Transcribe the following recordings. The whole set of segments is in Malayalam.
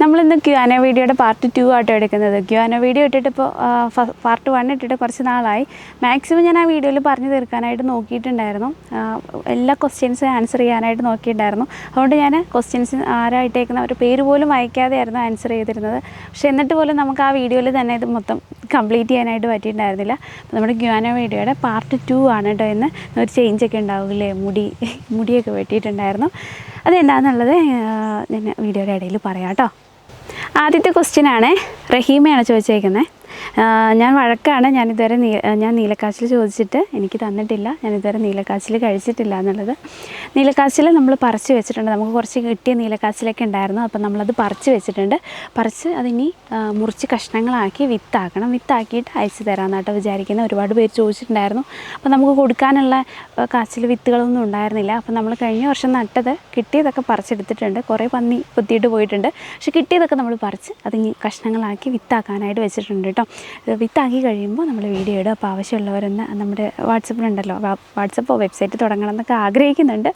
നമ്മളിന്ന് ക്യുആന വീഡിയോയുടെ പാർട്ട് ടു ആയിട്ട് എടുക്കുന്നത്. ക്യുആന വീഡിയോ ഇട്ടിട്ട് ഇപ്പോൾ പാർട്ട് വൺ ഇട്ടിട്ട് കുറച്ച് നാളായി. മാക്സിമം ഞാൻ ആ വീഡിയോയിൽ പറഞ്ഞു തീർക്കാനായിട്ട് നോക്കിയിട്ടുണ്ടായിരുന്നു. എല്ലാ ക്വസ്റ്റ്യൻസും ആൻസർ ചെയ്യാനായിട്ട് നോക്കിയിട്ടുണ്ടായിരുന്നു. അതുകൊണ്ട് ഞാൻ ക്വസ്റ്റ്യൻസ് ആരായിട്ടേക്കുന്ന ഒരു പേര് പോലും വായിക്കാതെയായിരുന്നു ആൻസർ ചെയ്തിരുന്നത്. പക്ഷെ എന്നിട്ട് പോലും നമുക്ക് ആ വീഡിയോയിൽ തന്നെ ഇത് മൊത്തം കംപ്ലീറ്റ് ചെയ്യാനായിട്ട് പറ്റിയിട്ടുണ്ടായിരുന്നില്ല. അപ്പോൾ നമ്മുടെ ക്യുആന വീഡിയോയുടെ പാർട്ട് ടു ആണ് കേട്ടോ ഇന്ന്. ഒരു ചേഞ്ചൊക്കെ ഉണ്ടാവില്ലേ? മുടി മുടിയൊക്കെ വെട്ടിയിട്ടുണ്ടായിരുന്നു. അതെന്താണെന്നുള്ളത് ഞാൻ വീഡിയോയുടെ ഇടയിൽ പറയാം കേട്ടോ. ആദ്യത്തെ ക്വസ്റ്റ്യൻ ആണ് റഹീമയാണ് ചോദിച്ചേക്കുന്നത് ഞാൻ വഴക്കാണ്. ഞാനിതുവരെ നീ ഞാൻ നീലക്കാച്ചിൽ ചോദിച്ചിട്ട് എനിക്ക് തന്നിട്ടില്ല. ഞാനിതുവരെ നീലക്കാച്ചിൽ കഴിച്ചിട്ടില്ല എന്നുള്ളത്. നീലക്കാച്ചിൽ നമ്മൾ പറിച്ച് വെച്ചിട്ടുണ്ട്. നമുക്ക് കുറച്ച് കിട്ടിയ നീലക്കാച്ചിലൊക്കെ ഉണ്ടായിരുന്നു. അപ്പം നമ്മളത് പറിച്ച് വെച്ചിട്ടുണ്ട്. പറിച്ച് അതിനി മുറിച്ച് കഷ്ണങ്ങളാക്കി വിത്താക്കണം. വിത്താക്കിയിട്ട് അയച്ചു തരാമെന്നാട്ടോ വിചാരിക്കുന്നത് ഒരുപാട് പേര് ചോദിച്ചിട്ടുണ്ടായിരുന്നു. അപ്പോൾ നമുക്ക് കൊടുക്കാനുള്ള കാച്ചിൽ വിത്തുകളൊന്നും ഉണ്ടായിരുന്നില്ല. അപ്പം നമ്മൾ കഴിഞ്ഞ വർഷം നട്ടത് കിട്ടിയതൊക്കെ പറിച്ചെടുത്തിട്ടുണ്ട്. കുറേ പന്നി കുത്തിയിട്ട് പോയിട്ടുണ്ട്. പക്ഷെ കിട്ടിയതൊക്കെ നമ്മൾ പറിച്ച് അത് കഷ്ണങ്ങളാക്കി വിത്താക്കാനായിട്ട് വെച്ചിട്ടുണ്ട് കേട്ടോ. വിത്താക്കി കഴിയുമ്പോൾ നമ്മൾ വീഡിയോ ഇടും അപ്പോൾ ആവശ്യമുള്ളവരൊന്ന് നമ്മുടെ വാട്സപ്പിലുണ്ടല്ലോ. വാട്സപ്പോ വെബ്സൈറ്റ് തുടങ്ങണം എന്നൊക്കെ ആഗ്രഹിക്കുന്നുണ്ട്.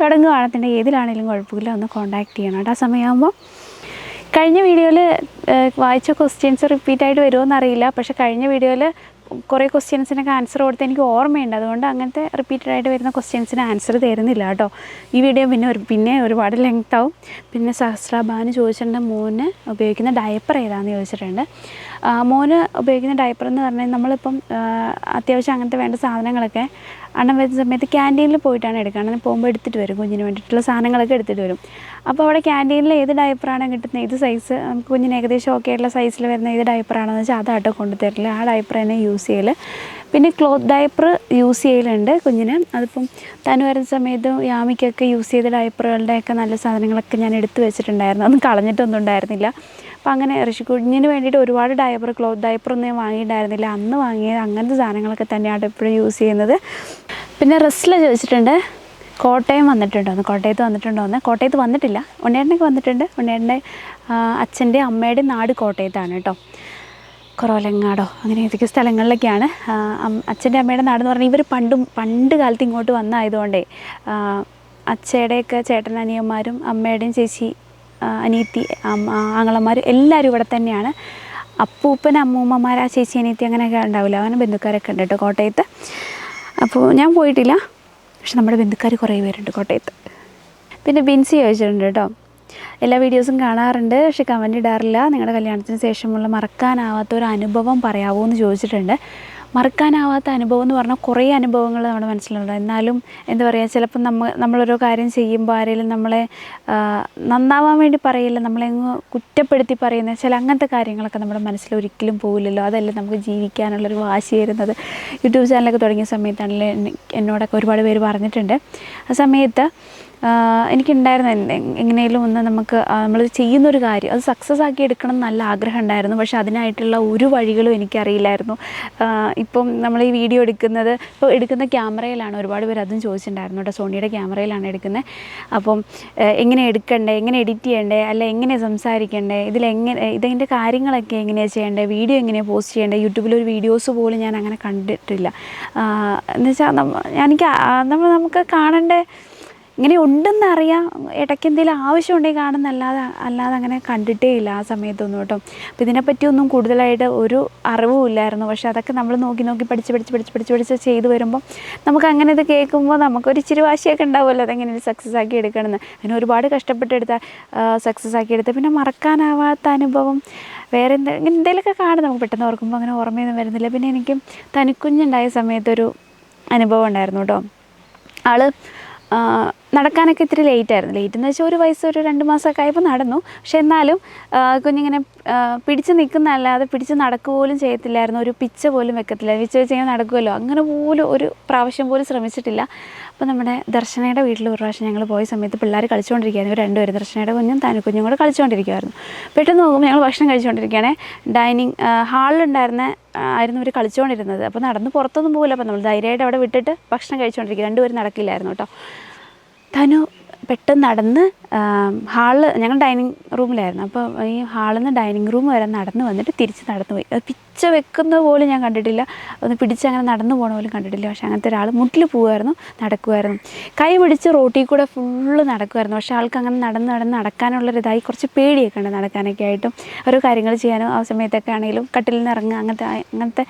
തുടങ്ങുകയാണെന്നുണ്ടെങ്കിൽ ഏതിലാണെങ്കിലും കുഴപ്പമില്ല ഒന്ന് കോൺടാക്ട് ചെയ്യണം കേട്ടോ. ആ സമയമാകുമ്പോൾ കഴിഞ്ഞ വീഡിയോയിൽ വായിച്ച ക്വസ്റ്റ്യൻസ് റിപ്പീറ്റ് ആയിട്ട് വരുമോ എന്നറിയില്ല പക്ഷേ കഴിഞ്ഞ വീഡിയോയിൽ കുറേ ക്വസ്റ്റ്യൻസിനൊക്കെ ആൻസർ കൊടുത്ത് എനിക്ക് ഓർമ്മയുണ്ട്. അതുകൊണ്ട് അങ്ങനത്തെ റിപ്പീറ്റഡ് ആയിട്ട് വരുന്ന ക്വസ്റ്റ്യൻസിന് ആൻസർ തരുന്നില്ല കേട്ടോ. ഈ വീഡിയോ പിന്നെ ഒരു പിന്നെ ഒരുപാട് ലെങ്ത് ആവും. പിന്നെ സഹസ്രാബാന് ചോദിച്ചിട്ടുണ്ട് മോന് ഉപയോഗിക്കുന്ന ഡയപ്പർ ഏതാണെന്ന് ചോദിച്ചിട്ടുണ്ട്. മോന് ഉപയോഗിക്കുന്ന ഡയപ്പർ എന്ന് പറഞ്ഞാൽ നമ്മളിപ്പം അത്യാവശ്യം അങ്ങനത്തെ വേണ്ട സാധനങ്ങളൊക്കെ അണ്ണം വരുന്ന സമയത്ത് ക്യാന്റീനിൽ പോയിട്ടാണ് എടുക്കുക അണ്ണൻ പോകുമ്പോൾ എടുത്തിട്ട് വരും കുഞ്ഞിന് വേണ്ടിയിട്ടുള്ള സാധനങ്ങളൊക്കെ എടുത്തിട്ട് വരും. അപ്പോൾ അവിടെ ക്യാന്റീനിൽ ഏത് ഡയപ്പറാണ് കിട്ടുന്നത്? ഏത് സൈസ് നമുക്ക് കുഞ്ഞിന് ഏകദേശം ഓക്കെ ആയിട്ടുള്ള സൈസിൽ വരുന്ന ഏത് ഡയപ്പറാണെന്ന് വെച്ചാൽ അതാട്ടോ കൊണ്ടുതരില്ല. ആ ഡയപ്പർ തന്നെ യൂസ് ചെയ്യൽ പിന്നെ ക്ലോത്ത് ഡയപ്പർ യൂസ് ചെയ്യലുണ്ട് കുഞ്ഞിന്. അതിപ്പം തനു വരുന്ന സമയത്ത് യാമിക്കൊക്കെ യൂസ് ചെയ്ത ഡയപ്പറുകളുടെയൊക്കെ നല്ല സാധനങ്ങളൊക്കെ ഞാൻ എടുത്തു വെച്ചിട്ടുണ്ടായിരുന്നു. അതൊന്നും കളഞ്ഞിട്ടൊന്നും ഉണ്ടായിരുന്നില്ല. അപ്പോൾ അങ്ങനെ ഋഷി കുഞ്ഞിന് വേണ്ടിയിട്ട് ഒരുപാട് ഡയപ്പർ ക്ലോത്ത് ഡയപ്പർ ഒന്നും ഞാൻ വാങ്ങിയിട്ടുണ്ടായിരുന്നില്ല. അന്ന് വാങ്ങിയത് അങ്ങനത്തെ സാധനങ്ങളൊക്കെ തന്നെയാണ് എപ്പോഴും യൂസ് ചെയ്യുന്നത്. പിന്നെ റെസ്റ്റിൽ ചോദിച്ചിട്ടുണ്ട്. കോട്ടയം വന്നിട്ടുണ്ടോന്ന് കോട്ടയത്ത് വന്നിട്ടുണ്ടോന്ന് കോട്ടയത്ത് വന്നിട്ടില്ല. ഉണ്ണേട്ടനൊക്കെ വന്നിട്ടുണ്ട്. ഉണ്ണേട്ടന്റെ അച്ഛന്റെ അമ്മയുടെ നാട് കോട്ടയത്താണ് കേട്ടോ. കുറവലങ്ങാടോ അങ്ങനെ ഏതൊക്കെ സ്ഥലങ്ങളിലൊക്കെയാണ്. അച്ഛന്റെ അമ്മയുടെ നാടെന്ന് പറഞ്ഞാൽ ഇവർ പണ്ടും പണ്ട് കാലത്ത് ഇങ്ങോട്ട് വന്നായതുകൊണ്ടേ അച്ഛയുടെയൊക്കെ ചേട്ടൻ അനിയന്മാരും അമ്മയുടെയും ചേച്ചി അനീത്തി അമ്മ- എല്ലാവരും ഇവിടെ തന്നെയാണ്. അപ്പൂപ്പൻ അമ്മൂമ്മമാർ ആ ചേച്ചി അനിയത്തി അങ്ങനെയൊക്കെ ഉണ്ടാവില്ല. അങ്ങനെ ബന്ധുക്കാരൊക്കെ ഉണ്ട് കേട്ടോ കോട്ടയത്ത്. അപ്പോൾ ഞാൻ പോയിട്ടില്ല. പക്ഷെ നമ്മുടെ ബന്ധുക്കാർ കുറേ പേരുണ്ട് കോട്ടയത്ത്. പിന്നെ ബിൻസി ചോദിച്ചിട്ടുണ്ട് കേട്ടോ. എല്ലാ വീഡിയോസും കാണാറുണ്ട് പക്ഷെ കമന്റ് ഇടാറില്ല. നിങ്ങളുടെ കല്യാണത്തിന് ശേഷമുള്ള മറക്കാനാവാത്ത ഒരു അനുഭവം പറയാവോ എന്ന് ചോദിച്ചിട്ടുണ്ട്. മറക്കാനാവാത്ത അനുഭവം എന്ന് പറഞ്ഞാൽ കുറേ അനുഭവങ്ങൾ നമ്മുടെ മനസ്സിലുണ്ട്. എന്നാലും എന്താ പറയുക ചിലപ്പോൾ നമ്മൾ നമ്മളോരോ കാര്യം ചെയ്യുമ്പോൾ ആരെങ്കിലും നമ്മളെ നന്നാവാൻ വേണ്ടി പറയില്ല നമ്മളെ കുറ്റപ്പെടുത്തി പറയുന്ന ചില അങ്ങനത്തെ കാര്യങ്ങളൊക്കെ നമ്മുടെ മനസ്സിൽ ഒരിക്കലും പോകില്ലല്ലോ അതല്ലേ നമുക്ക് ജീവിക്കാനുള്ളൊരു വാശി വരുന്നത് യൂട്യൂബ് ചാനലൊക്കെ തുടങ്ങിയ സമയത്താണെങ്കിൽ എന്നെ- എന്നോടൊക്കെ ഒരുപാട് പേര് പറഞ്ഞിട്ടുണ്ട്. ആ സമയത്ത് എനിക്കുണ്ടായിരുന്നു എന്ത് എങ്ങനെയും ഒന്ന് നമുക്ക് നമ്മൾ ചെയ്യുന്നൊരു കാര്യം അത് സക്സസ് ആക്കി എടുക്കണം എന്ന് നല്ല ആഗ്രഹം ഉണ്ടായിരുന്നു. പക്ഷെ അതിനായിട്ടുള്ള ഒരു വഴികളും എനിക്കറിയില്ലായിരുന്നു. ഇപ്പം നമ്മൾ ഈ വീഡിയോ എടുക്കുന്നത് ഇപ്പോൾ എടുക്കുന്ന ക്യാമറയിലാണ് ഒരുപാട് പേര് അതും ചോദിച്ചിട്ടുണ്ടായിരുന്നു കേട്ടോ. സോണിയുടെ ക്യാമറയിലാണ് എടുക്കുന്നത്. അപ്പം എങ്ങനെ എടുക്കണ്ടേ എങ്ങനെ എഡിറ്റ് ചെയ്യണ്ടേ അല്ല എങ്ങനെ സംസാരിക്കണ്ടേ ഇതിലെങ്ങനെ ഇതിന്റെ കാര്യങ്ങളൊക്കെ എങ്ങനെയാണ് ചെയ്യേണ്ടത് വീഡിയോ എങ്ങനെയാണ് പോസ്റ്റ് ചെയ്യേണ്ടത് യൂട്യൂബിൽ ഒരു വീഡിയോസ് പോലും ഞാൻ അങ്ങനെ കണ്ടിട്ടില്ല. എന്നുവെച്ചാൽ എനിക്ക് നമ്മൾ നമുക്ക് കാണേണ്ട? ഇങ്ങനെ ഉണ്ടെന്ന് അറിയാം ഇടയ്ക്ക് എന്തെങ്കിലും ആവശ്യമുണ്ടെങ്കിൽ കാണുന്നല്ലാതെ അല്ലാതെ അല്ലാതെ അങ്ങനെ കണ്ടിട്ടേ ഇല്ല ആ സമയത്തൊന്നും കേട്ടോ. അപ്പോൾ ഇതിനെപ്പറ്റിയൊന്നും കൂടുതലായിട്ട് ഒരു അറിവും ഇല്ലായിരുന്നു. പക്ഷെ അതൊക്കെ നമ്മൾ നോക്കി നോക്കി പഠിച്ച് പഠിച്ച് പഠിച്ച് പഠിച്ച് പഠിച്ച് ചെയ്ത് വരുമ്പോൾ നമുക്ക് അങ്ങനെ ഇത് കേൾക്കുമ്പോൾ നമുക്കൊരു ഇച്ചിരി വാശിയൊക്കെ ഉണ്ടാവുമല്ലോ അതെങ്ങനെ സക്സസ് ആക്കി എടുക്കണമെന്ന്. അങ്ങനെ ഒരുപാട് കഷ്ടപ്പെട്ടെടുത്ത സക്സസ് ആക്കി എടുത്ത. പിന്നെ മറക്കാനാവാത്ത അനുഭവം വേറെ എന്താ ഇങ്ങനെ എന്തെങ്കിലുമൊക്കെ കാണും നമുക്ക് പെട്ടെന്ന് ഓർക്കുമ്പോൾ അങ്ങനെ ഓർമ്മയൊന്നും വരുന്നില്ല. പിന്നെ എനിക്ക് തനിക്കുഞ്ഞുണ്ടായ സമയത്തൊരു അനുഭവം ഉണ്ടായിരുന്നു കേട്ടോ. ആൾ ആ, നടക്കാനൊക്കെ ഇത്തിരി ലേറ്റ് ആയിരുന്നു. ലേറ്റ് എന്ന് വെച്ചാൽ ഒരു വയസ്സ് ഒരു രണ്ട് മാസമൊക്കെ ആയപ്പോൾ നടന്നു. പക്ഷെ എന്നാലും കുഞ്ഞിങ്ങനെ പിടിച്ച് നിൽക്കുന്നതല്ലാതെ പിടിച്ച് നടക്കുക പോലും ചെയ്യത്തില്ലായിരുന്നു. ഒരു പിച്ച പോലും വെക്കത്തില്ല. പിച്ച വെച്ച് കഴിഞ്ഞാൽ നടക്കുമല്ലോ അങ്ങനെ പോലും ഒരു പ്രാവശ്യം പോലും ശ്രമിച്ചിട്ടില്ല. അപ്പോൾ നമ്മുടെ ദർശനയുടെ വീട്ടിൽ ഒരു പ്രാവശ്യം ഞങ്ങൾ പോയ സമയത്ത് പിള്ളേർ കളിച്ചുകൊണ്ടിരിക്കുകയായിരുന്നു രണ്ടുപേരും. ദർശനയുടെ കുഞ്ഞും താനും കുഞ്ഞും കൂടെ കളിച്ചുകൊണ്ടിരിക്കുമായിരുന്നു പെട്ടെന്ന് നോക്കുമ്പോൾ ഞങ്ങൾ ഭക്ഷണം കഴിച്ചുകൊണ്ടിരിക്കുകയാണ് ഡൈനിങ് ഹാളിലുണ്ടായിരുന്ന ആയിരുന്നു ഇവർ കളിച്ചുകൊണ്ടിരുന്നത് അപ്പോൾ നടന്ന് പുറത്തൊന്നും പോകില്ല അപ്പോൾ നമ്മൾ ധൈര്യമായിട്ട് അവിടെ വിട്ടിട്ട് ഭക്ഷണം കഴിച്ചുകൊണ്ടിരിക്കുക രണ്ടുപേരും നടക്കില്ലായിരുന്നു കേട്ടോ. തനു പെട്ടെന്ന് നടന്ന് ഹാളിൽ ഞങ്ങൾ ഡൈനിങ് റൂമിലായിരുന്നു. അപ്പോൾ ഈ ഹാളിൽ നിന്ന് ഡൈനിങ് റൂം വരെ നടന്ന് വന്നിട്ട് തിരിച്ച് നടന്നു പോയി. അത് പിച്ച വെക്കുന്ന പോലും ഞാൻ കണ്ടിട്ടില്ല. ഒന്ന് പിടിച്ച് അങ്ങനെ നടന്നു പോകണ പോലും കണ്ടിട്ടില്ല. പക്ഷേ അങ്ങനത്തെ ഒരാൾ മുട്ടിൽ പോകുമായിരുന്നു നടക്കുമായിരുന്നു. കൈ പിടിച്ച് റോട്ടിൽ കൂടെ ഫുള്ള് നടക്കുമായിരുന്നു. പക്ഷേ ആൾക്ക് അങ്ങനെ നടന്ന് നടന്ന് നടക്കാനുള്ളൊരിതായി കുറച്ച് പേടിയൊക്കെ ഉണ്ട് നടക്കാനൊക്കെ ആയിട്ടും. ഓരോ കാര്യങ്ങൾ ചെയ്യാനും ആ സമയത്തൊക്കെ ആണെങ്കിലും കട്ടിലിൽ നിന്ന് ഇറങ്ങുക അങ്ങനത്തെ അങ്ങനത്തെ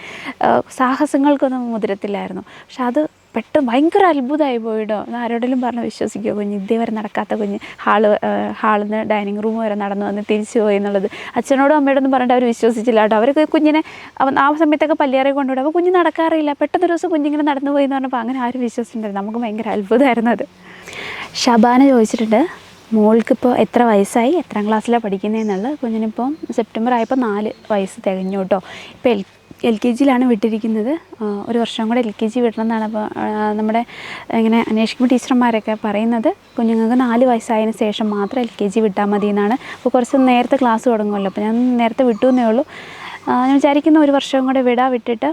സാഹസങ്ങൾക്കൊന്നും മുതിരത്തില്ലായിരുന്നു. പക്ഷെ അത് പെട്ടെന്ന് ഭയങ്കര അത്ഭുതമായി പോയിട്ടോ. ആരോടെങ്കിലും പറഞ്ഞ് വിശ്വസിക്കുമോ കുഞ്ഞ് ഇതേവരെ നടക്കാത്ത കുഞ്ഞ് ഹാൾ ഹാളിൽ നിന്ന് ഡൈനിങ് റൂം വരെ നടന്നു വന്ന് തിരിച്ചു പോയി എന്നുള്ളത്. അച്ഛനോടും അമ്മയോടൊന്നും പറഞ്ഞിട്ട് അവർ വിശ്വസിച്ചില്ല കേട്ടോ. അവർക്ക് കുഞ്ഞിനെ ആ സമയത്തൊക്കെ പല്ലിയാറെ കൊണ്ടുവിടും. അപ്പോൾ കുഞ്ഞ് നടക്കാറില്ല. പെട്ടെന്ന് ഒരു ദിവസം കുഞ്ഞിങ്ങനെ നടന്നു പോയി എന്ന് പറഞ്ഞപ്പോൾ അങ്ങനെ ആരും വിശ്വസിച്ചിട്ടുണ്ടായിരുന്നു നമുക്ക് ഭയങ്കര അത്ഭുതമായിരുന്നു അത്. ഷബാന ചോദിച്ചിട്ടുണ്ട് മോൾക്കിപ്പോൾ എത്ര വയസ്സായി? എത്രാം ക്ലാസ്സിലാണ് പഠിക്കുന്നതെന്നുള്ളത് കുഞ്ഞിനിപ്പം സെപ്റ്റംബർ ആയപ്പോൾ നാല് വയസ്സ് തികഞ്ഞു കേട്ടോ. ഇപ്പോൾ എൽ എൽ കെ ജിയിലാണ് വിട്ടിരിക്കുന്നത്. ഒരു വർഷം കൂടെ എൽ കെ ജി വിടണം എന്നാണ് അപ്പോൾ നമ്മുടെ ഇങ്ങനെ അന്വേഷിക്കുമ്പോൾ ടീച്ചർമാരൊക്കെ പറയുന്നത്. കുഞ്ഞുങ്ങൾക്ക് നാല് വയസ്സായതിന് ശേഷം മാത്രം എൽ കെ ജി വിട്ടാൽ മതി എന്നാണ്. അപ്പോൾ കുറച്ച് നേരത്തെ ക്ലാസ് തുടങ്ങുമല്ലോ. അപ്പോൾ ഞാൻ നേരത്തെ വിട്ടു എന്നേ ഉള്ളൂ. ഞാൻ വിചാരിക്കുന്ന ഒരു വർഷം കൂടെ വിടാ വിട്ടിട്ട്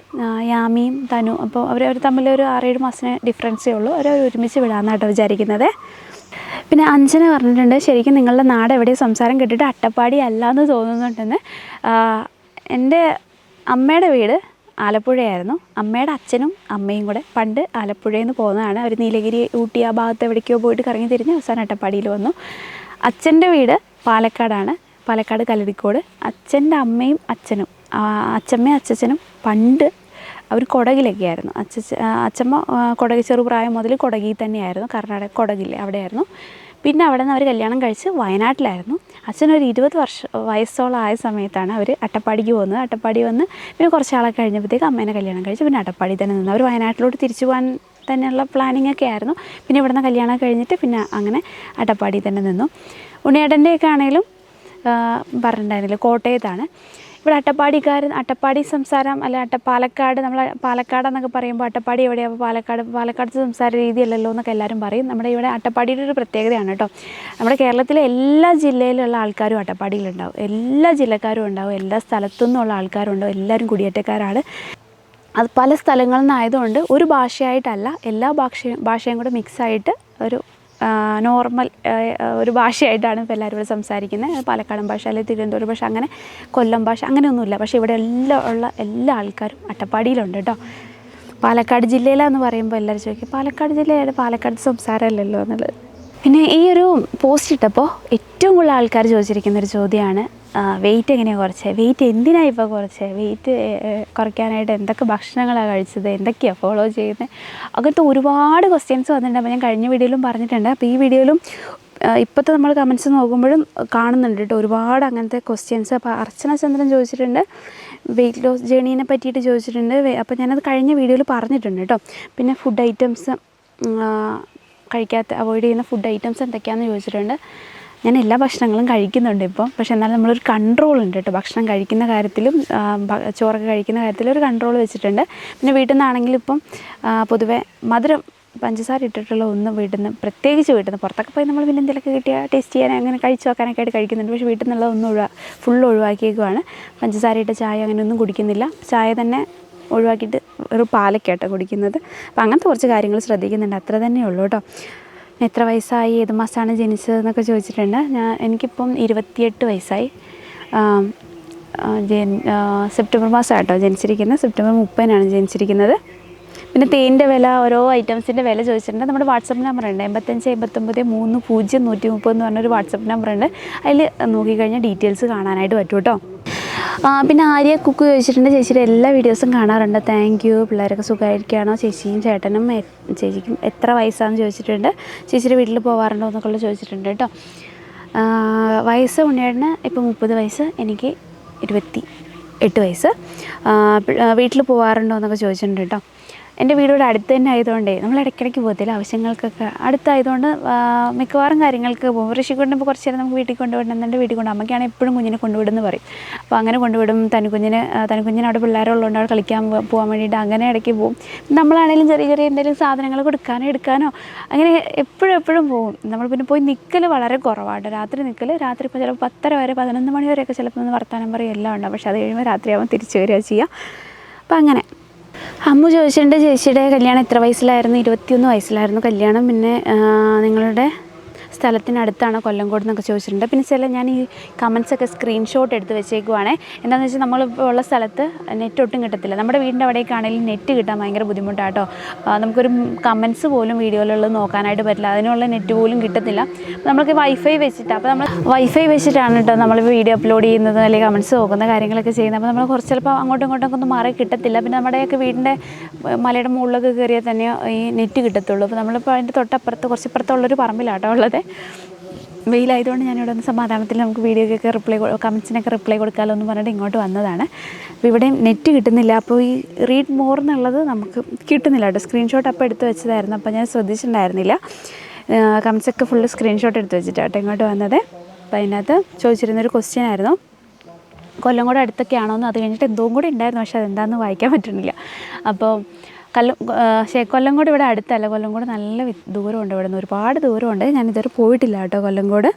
യാമിയും തനു അപ്പോൾ അവർ അവർ തമ്മിൽ ഒരു ആറേഴ് മാസത്തിന് ഡിഫറൻസേ ഉള്ളൂ. അവർ ഒരുമിച്ച് വിടാമെന്നാട്ടോ വിചാരിക്കുന്നത്. പിന്നെ അഞ്ജന പറഞ്ഞിട്ടുണ്ട് ശരിക്കും നിങ്ങളുടെ നാട് എവിടെയും സംസാരം കേട്ടിട്ട് അട്ടപ്പാടി അല്ല എന്ന് തോന്നുന്നുണ്ടെന്ന് എന്റെ അമ്മയുടെ വീട് ആലപ്പുഴയായിരുന്നു. അമ്മയുടെ അച്ഛനും അമ്മയും കൂടെ പണ്ട് ആലപ്പുഴയിൽ നിന്ന് പോകുന്നതാണ്. അവർ നീലഗിരി ഊട്ടി ആ ഭാഗത്ത് എവിടേക്കോ പോയിട്ട് കറങ്ങി തിരിഞ്ഞ് അവസാനം അട്ടപ്പാടിയിൽ വന്നു. അച്ഛന്റെ വീട് പാലക്കാടാണ്. പാലക്കാട് കല്ലടിക്കോട്. അച്ഛന്റെ അമ്മയും അച്ഛനും അച്ഛമ്മയും അച്ഛച്ചനും പണ്ട് അവർ കൊടകിലൊക്കെ ആയിരുന്നു. അച്ഛ അച്ഛമ്മ കൊടക് ചെറുപ്രായം മുതൽ കൊടകിൽ തന്നെയായിരുന്നു. കർണാടക കൊടകില്ലേ അവിടെയായിരുന്നു. പിന്നെ അവിടെ നിന്ന് അവർ കല്യാണം കഴിച്ച് വയനാട്ടിലായിരുന്നു. അച്ഛനൊരു ഇരുപത് വർഷം വയസ്സോളം ആയ സമയത്താണ് അവർ അട്ടപ്പാടിക്ക് പോകുന്നത്. അട്ടപ്പാടി വന്ന് പിന്നെ കുറച്ച് ആളെ കഴിഞ്ഞപ്പോഴത്തേക്ക് അമ്മേനെ കല്യാണം കഴിച്ച് പിന്നെ അട്ടപ്പാടി തന്നെ നിന്ന് അവർ വയനാട്ടിലോട്ട് തിരിച്ചു പോകാൻ തന്നെയുള്ള പ്ലാനിങ് ഒക്കെ ആയിരുന്നു. പിന്നെ ഇവിടുന്ന് കല്യാണം കഴിഞ്ഞിട്ട് പിന്നെ അങ്ങനെ അട്ടപ്പാടി തന്നെ നിന്നു. ഉണ്ണിയേട്ടന്റെയൊക്കെ ആണെങ്കിലും പറഞ്ഞിട്ടുണ്ടായിരുന്നില്ല? കോട്ടയത്താണ്. ഇവിടെ അട്ടപ്പാടിക്കാരൻ അട്ടപ്പാടി സംസാരം അല്ല അട്ട പാലക്കാട് നമ്മൾ പാലക്കാട് എന്നൊക്കെ പറയുമ്പോൾ അട്ടപ്പാടി എവിടെയാണ് അപ്പോൾ പാലക്കാട് പാലക്കാടത്തെ സംസാര രീതിയല്ലല്ലോ എന്നൊക്കെ എല്ലാവരും പറയും. നമ്മുടെ ഇവിടെ അട്ടപ്പാടിയുടെ ഒരു പ്രത്യേകതയാണ് കേട്ടോ. നമ്മുടെ കേരളത്തിലെ എല്ലാ ജില്ലയിലുള്ള ആൾക്കാരും അട്ടപ്പാടിയിലുണ്ടാവും. എല്ലാ ജില്ലക്കാരും ഉണ്ടാവും. എല്ലാ സ്ഥലത്തു നിന്നുള്ള ആൾക്കാരും ഉണ്ടാവും എല്ലാവരും കുടിയേറ്റക്കാരാണ്. അത് പല സ്ഥലങ്ങളിൽ നിന്നായതുകൊണ്ട് ഒരു ഭാഷയായിട്ടല്ല എല്ലാ ഭാഷയും ഭാഷയും കൂടെ മിക്സായിട്ട് ഒരു നോർമൽ ഒരു ഭാഷയായിട്ടാണ് ഇപ്പോൾ എല്ലാവരും ഇവിടെ സംസാരിക്കുന്നത്. പാലക്കാടൻ ഭാഷ അല്ലെങ്കിൽ തിരുവനന്തപുരം ഭാഷ അങ്ങനെ കൊല്ലം ഭാഷ അങ്ങനെയൊന്നുമില്ല. പക്ഷേ ഇവിടെ എല്ലാം ഉള്ള എല്ലാ ആൾക്കാരും അട്ടപ്പാടിയിലുണ്ട് കേട്ടോ പാലക്കാട് ജില്ലയിലാന്ന് പറയുമ്പോൾ എല്ലാവരും ചോദിക്കും പാലക്കാട് ജില്ലയുടെ പാലക്കാട് സംസാരമല്ലല്ലോ എന്നുള്ളത്. പിന്നെ ഈ ഒരു പോസ്റ്റ് ഇട്ടപ്പോൾ ഏറ്റവും കൂടുതൽ ആൾക്കാർ ചോദിച്ചിരിക്കുന്ന ഒരു ചോദ്യമാണ് വെയിറ്റ് എങ്ങനെയാണ് കുറച്ചത് വെയിറ്റ് എന്തിനാണ് ഇപ്പോൾ കുറച്ചത് വെയിറ്റ് കുറയ്ക്കാനായിട്ട് എന്തൊക്കെ ഭക്ഷണങ്ങളാണ് കഴിച്ചത്? എന്തൊക്കെയാണ് ഫോളോ ചെയ്യുന്നത് അങ്ങനത്തെ ഒരുപാട് ക്വസ്റ്റ്യൻസ് വന്നിട്ടുണ്ട്. അപ്പോൾ ഞാൻ കഴിഞ്ഞ വീഡിയോയിലും പറഞ്ഞിട്ടുണ്ട്. അപ്പോൾ ഈ വീഡിയോയിലും ഇപ്പോഴത്തെ നമ്മൾ കമൻസ് നോക്കുമ്പോഴും കാണുന്നുണ്ട് കേട്ടോ. ഒരുപാട് അങ്ങനത്തെ ക്വസ്റ്റ്യൻസ് അപ്പോൾ അർച്ചന ചന്ദ്രൻ ചോദിച്ചിട്ടുണ്ട് വെയിറ്റ് ലോസ് ജേണീനെ പറ്റിയിട്ട് ചോദിച്ചിട്ടുണ്ട്. അപ്പോൾ ഞാനത് കഴിഞ്ഞ വീഡിയോയിൽ പറഞ്ഞിട്ടുണ്ട് കേട്ടോ. പിന്നെ ഫുഡ് ഐറ്റംസ് കഴിക്കാത്ത അവോയ്ഡ് ചെയ്യുന്ന ഫുഡ് ഐറ്റംസ് എന്തൊക്കെയാണെന്ന് ചോദിച്ചിട്ടുണ്ട്. ഞാൻ എല്ലാ ഭക്ഷണങ്ങളും കഴിക്കുന്നുണ്ട് ഇപ്പം. പക്ഷെ എന്നാലും നമ്മളൊരു കൺട്രോൾ ഉണ്ട് കേട്ടോ. ഭക്ഷണം കഴിക്കുന്ന കാര്യത്തിലും ചോറൊക്കെ കഴിക്കുന്ന കാര്യത്തിലും ഒരു കൺട്രോൾ വെച്ചിട്ടുണ്ട്. പിന്നെ വീട്ടിൽ നിന്നാണെങ്കിലും ഇപ്പം പൊതുവേ മധുരം പഞ്ചസാര ഇട്ടിട്ടുള്ള ഒന്നും വീട്ടിൽ നിന്ന് പ്രത്യേകിച്ച് വീട്ടിൽ നിന്ന് പുറത്തൊക്കെ പോയി നമ്മൾ പിന്നെ എന്തെങ്കിലുമൊക്കെ കിട്ടിയാൽ ടേസ്റ്റ് ചെയ്യാൻ അങ്ങനെ കഴിച്ചു നോക്കാനൊക്കെ ആയിട്ട് കഴിക്കുന്നുണ്ട്. പക്ഷേ വീട്ടിൽ നിന്നുള്ള ഒന്നും ഒഴിവാ ഫുൾ ഒഴിവാക്കിയേക്കുവാണ്. പഞ്ചസാര ഇട്ട ചായ അങ്ങനെയൊന്നും കുടിക്കുന്നില്ല. ചായ തന്നെ ഒഴിവാക്കിയിട്ട് ഒരു പാലൊക്കെയാട്ടോ കുടിക്കുന്നത്. അപ്പോൾ അങ്ങനത്തെ കുറച്ച് കാര്യങ്ങൾ ശ്രദ്ധിക്കുന്നുണ്ട്. അത്ര തന്നെ ഉള്ളൂ കേട്ടോ. എത്ര വയസ്സായി? ഏത് മാസമാണ് ജനിച്ചതെന്നൊക്കെ ചോദിച്ചിട്ടുണ്ട്. ഞാൻ എനിക്കിപ്പം ഇരുപത്തിയെട്ട് വയസ്സായി. ജന സെപ്റ്റംബർ മാസമായിട്ടോ ജനിച്ചിരിക്കുന്നത്. സെപ്റ്റംബർ മുപ്പതിനാണ് ജനിച്ചിരിക്കുന്നത്. പിന്നെ തേന്റെ വില ഓരോ ഐറ്റംസിന്റെ വില ചോദിച്ചിട്ടുണ്ട്. നമ്മുടെ വാട്സപ്പ് നമ്പർ ഉണ്ട് എൺപത്തഞ്ച് എൺപത്തൊമ്പത് മൂന്ന് പൂജ്യം നൂറ്റി മുപ്പത് എന്ന് പറഞ്ഞൊരു വാട്സപ്പ് നമ്പർ ഉണ്ട് അതിൽ നോക്കിക്കഴിഞ്ഞാൽ ഡീറ്റെയിൽസ് കാണാനായിട്ട് പറ്റും കേട്ടോ. പിന്നെ ആര്യ കുക്ക് ചോദിച്ചിട്ടുണ്ട്. ചേച്ചിയുടെ എല്ലാ വീഡിയോസും കാണാറുണ്ട്. താങ്ക് യു പിള്ളേരൊക്കെ സുഖമായിരിക്കുകയാണോ? ചേച്ചിയും ചേട്ടനും ചേച്ചിക്കും എത്ര വയസ്സാണെന്ന് ചോദിച്ചിട്ടുണ്ട്. ചേച്ചിയുടെ വീട്ടിൽ പോകാറുണ്ടോ എന്നൊക്കെ ചോദിച്ചിട്ടുണ്ട് കേട്ടോ. വയസ്സ് ഉണ്ണിയേട്ടന് ഇപ്പോൾ മുപ്പത് വയസ്സ് എനിക്ക് ഇരുപത്തി എട്ട് വയസ്സ്. വീട്ടിൽ പോകാറുണ്ടോ എന്നൊക്കെ ചോദിച്ചിട്ടുണ്ട് കേട്ടോ. എന്റെ വീടോട് അടുത്ത് തന്നെ ആയതുകൊണ്ടേ നമ്മൾ ഇടയ്ക്കിടയ്ക്ക് പോകത്തില്ല. ആവശ്യങ്ങൾക്കൊക്കെ അടുത്തായതുകൊണ്ട് മിക്കവാറും കാര്യങ്ങൾക്ക് പോകും. ഋഷിക്കൊണ്ട് ഇപ്പോൾ കുറച്ച് നേരം നമുക്ക് വീട്ടിൽ കൊണ്ടുവിടുന്നുണ്ട് വീട്ടിൽ കൊണ്ട് അമ്മയ്ക്കാണെങ്കിൽ എപ്പോഴും കുഞ്ഞിനെ കൊണ്ടുവിടുമെന്ന് പറയും. അപ്പോൾ അങ്ങനെ കൊണ്ടുവിടും. തനിക്കുഞ്ഞിന് തനിക്കുഞ്ഞിന് അവിടെ പിള്ളേരുള്ളതുകൊണ്ട് അവിടെ കളിക്കാൻ പോകാൻ വേണ്ടിയിട്ട് അങ്ങനെ ഇടയ്ക്ക് പോകും. നമ്മളാണെങ്കിലും ചെറിയ ചെറിയ എന്തെങ്കിലും സാധനങ്ങൾ കൊടുക്കാനോ എടുക്കാനോ അങ്ങനെ എപ്പോഴും എപ്പോഴും പോകും. നമ്മൾ പിന്നെ പോയി നിൽക്കൽ വളരെ കുറവാണ് രാത്രി നിൽക്കൽ രാത്രി ഇപ്പോൾ ചിലപ്പോൾ പത്തര വരെ പതിനൊന്ന് മണി വരെയൊക്കെ ചിലപ്പോൾ ഒന്ന് വർത്തമാനം പറയും. എല്ലാം ഉണ്ടാവും. പക്ഷേ അത് കഴിയുമ്പോൾ രാത്രിയാകുമ്പോൾ തിരിച്ചു വരിക ചെയ്യുക അപ്പം അങ്ങനെ. അമ്മു ചോദിച്ചിട്ടുണ്ട് ചേച്ചിയുടെ കല്യാണം എത്ര വയസ്സിലായിരുന്നു? ഇരുപത്തിയൊന്ന് വയസ്സിലായിരുന്നു കല്യാണം. പിന്നെ നിങ്ങളുടെ സ്ഥലത്തിനടുത്താണ് കൊല്ലംകോട് എന്നൊക്കെ ചോദിച്ചിട്ടുണ്ട്. പിന്നെ ചില ഞാൻ ഈ കമൻസൊക്കെ സ്ക്രീൻഷോട്ട് എടുത്ത് വെച്ചേക്കുവാണേ. എന്താണെന്ന് വെച്ചാൽ നമ്മളിപ്പോൾ ഉള്ള സ്ഥലത്ത് നെറ്റ് ഒട്ടും കിട്ടത്തില്ല. നമ്മുടെ വീടിന്റെ അവിടെയൊക്കെ ആണെങ്കിലും നെറ്റ് കിട്ടാൻ ഭയങ്കര ബുദ്ധിമുട്ടാട്ടോ. നമുക്കൊരു കമൻസ് പോലും വീഡിയോയിലുള്ളത് നോക്കാനായിട്ട് പറ്റില്ല. അതിനുള്ള നെറ്റ് പോലും കിട്ടത്തില്ല. അപ്പോൾ നമുക്ക് വൈഫൈ വെച്ചിട്ട് അപ്പോൾ നമ്മൾ വൈഫൈ വെച്ചിട്ടാണ് കേട്ടോ നമ്മൾ വീഡിയോ അപ്ലോഡ് ചെയ്യുന്നത് അല്ലെങ്കിൽ കമൻസ് നോക്കുന്ന കാര്യങ്ങളൊക്കെ ചെയ്യുന്നത്. അപ്പോൾ നമ്മൾ കുറച്ച് ചിലപ്പോൾ അങ്ങോട്ടും ഇങ്ങോട്ടൊക്കെ ഒന്നും മാറി കിട്ടത്തില്ല. പിന്നെ നമ്മുടെയൊക്കെ വീടിന്റെ മലയുടെ മുകളിലൊക്കെ കയറിയാൽ തന്നെ ഈ നെറ്റ് കിട്ടത്തുള്ളൂ. അപ്പോൾ നമ്മളിപ്പോൾ അതിന്റെ തൊട്ടപ്പുറത്ത് കുറച്ച് ഇപ്പുറത്തുള്ളൊരു പറമ്പിലാട്ടോ ഉള്ളത്. വെയിലായതുകൊണ്ട് ഞാനിവിടെ ഒന്ന് സമാധാനത്തിൽ നമുക്ക് വീഡിയോക്കൊക്കെ റിപ്ലൈ കമൻസിനൊക്കെ റിപ്ലൈ കൊടുക്കാമല്ലോ എന്ന് പറഞ്ഞിട്ട് ഇങ്ങോട്ട് വന്നതാണ്. അപ്പോൾ ഇവിടെയും നെറ്റ് കിട്ടുന്നില്ല. അപ്പോൾ ഈ റീഡ് മോർ എന്നുള്ളത് നമുക്ക് കിട്ടുന്നില്ല കേട്ടോ. സ്ക്രീൻഷോട്ട് അപ്പോൾ എടുത്ത് വെച്ചതായിരുന്നു. അപ്പോൾ ഞാൻ ശ്രദ്ധിച്ചിട്ടുണ്ടായിരുന്നില്ല. കമൻസൊക്കെ ഫുൾ സ്ക്രീൻഷോട്ട് എടുത്ത് വെച്ചിട്ടാട്ടോ ഇങ്ങോട്ട് വന്നത്. അപ്പോൾ അതിനകത്ത് ചോദിച്ചിരുന്നൊരു ക്വസ്റ്റ്യൻ ആയിരുന്നു. കൊല്ലം കൂടെ അടുത്തൊക്കെയാണോ എന്ന് അത് കഴിഞ്ഞിട്ട് എന്തോ കൂടെ ഉണ്ടായിരുന്നു. പക്ഷേ അതെന്താണെന്ന് വായിക്കാൻ പറ്റുന്നില്ല. അപ്പോൾ കല്ലം ശേ കൊല്ലംകോട് ഇവിടെ അടുത്തല്ല. കൊല്ലംകോട് നല്ല ദൂരമുണ്ട് ഇവിടെ നിന്ന് ഒരുപാട് ദൂരമുണ്ട്. ഞാനിതുവരെ പോയിട്ടില്ല കേട്ടോ കൊല്ലംകോട്.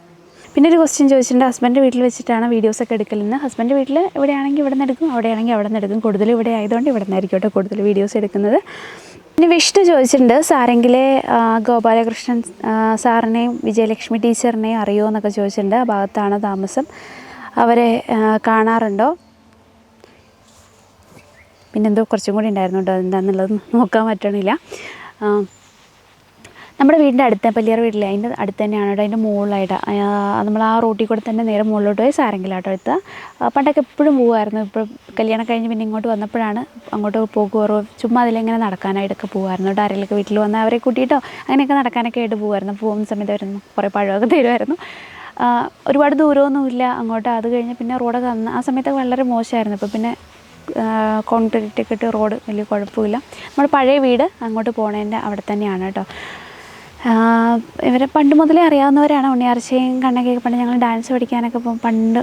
പിന്നെ ഒരു ക്വസ്റ്റ്യൻ ചോദിച്ചിട്ടുണ്ട്. ഹസ്ബൻഡ് വീട്ടിൽ വെച്ചിട്ടാണ് വീഡിയോസൊക്കെ എടുക്കലെന്ന്. ഹസ്ബൻഡ് വീട്ടിൽ ഇവിടെയാണെങ്കിൽ ഇവിടെ നിന്ന് എടുക്കും. അവിടെയാണെങ്കിൽ അവിടെ നിന്ന് എടുക്കും. കൂടുതൽ ഇവിടെ ആയതുകൊണ്ട് ഇവിടെ നിന്നായിരിക്കും കേട്ടോ കൂടുതൽ വീഡിയോസ് എടുക്കുന്നത്. പിന്നെ വിഷ്ണു ചോദിച്ചിട്ടുണ്ട്. സാരെങ്കിലെ ഗോപാലകൃഷ്ണൻ സാറിനെയും വിജയലക്ഷ്മി ടീച്ചറിനെയും അറിയുമോ എന്നൊക്കെ ചോദിച്ചിട്ടുണ്ട്. ആ ഭാഗത്താണ് താമസം. അവരെ ആ, കാണാറുണ്ടോ പിന്നെന്തോ കുറച്ചും കൂടി ഉണ്ടായിരുന്നു കേട്ടോ എന്താണെന്നുള്ളത് നോക്കാൻ പറ്റണില്ല. നമ്മുടെ വീടിന്റെ അടുത്ത പല്ലിയർ വീട്ടിലെ അതിന്റെ അടുത്ത് തന്നെയാണ് കേട്ടോ അതിന്റെ മുകളിലായിട്ട്. നമ്മൾ ആ റോട്ടിൽ കൂടെ തന്നെ നേരെ മുകളിലോട്ട് പോയി സാരെങ്കിലാട്ടോ എത്തുക ആ, പണ്ടൊക്കെ എപ്പോഴും പോകുമായിരുന്നു ഇപ്പോൾ കല്യാണം കഴിഞ്ഞ് പിന്നെ ഇങ്ങോട്ട് വന്നപ്പോഴാണ് അങ്ങോട്ട് പോകുമാറോ ചുമ്മാ അതിലിങ്ങനെ നടക്കാനായിട്ടൊക്കെ പോകുമായിരുന്നു കേട്ടോ ആരെങ്കിലൊക്കെ വീട്ടിൽ വന്ന് അവരെ കൂട്ടിയിട്ടോ അങ്ങനെയൊക്കെ നടക്കാനൊക്കെ ആയിട്ട് പോകുമായിരുന്നു പോകുന്ന സമയത്ത് അവർ കുറേ പഴമൊക്കെ തരുമായിരുന്നു. ഒരുപാട് ദൂരമൊന്നുമില്ല അങ്ങോട്ട്. അത് കഴിഞ്ഞ് പിന്നെ റോഡൊക്കെ വന്ന് ആ സമയത്തൊക്കെ വളരെ മോശമായിരുന്നു. ഇപ്പോൾ പിന്നെ കോൺക്രീറ്റ് ഒക്കെ ഇട്ട് റോഡ് വലിയ കുഴപ്പമില്ല. നമ്മുടെ പഴയ വീട് അങ്ങോട്ട് പോണേന്റെ അവിടെ തന്നെയാണ് കേട്ടോ. ഇവരെ പണ്ട് മുതലേ അറിയാവുന്നവരാണ് ഉണ്ണിയാർച്ചയും കണ്ണകയൊക്കെ പണ്ട് ഞങ്ങൾ ഡാൻസ് പഠിക്കാനൊക്കെ പണ്ട്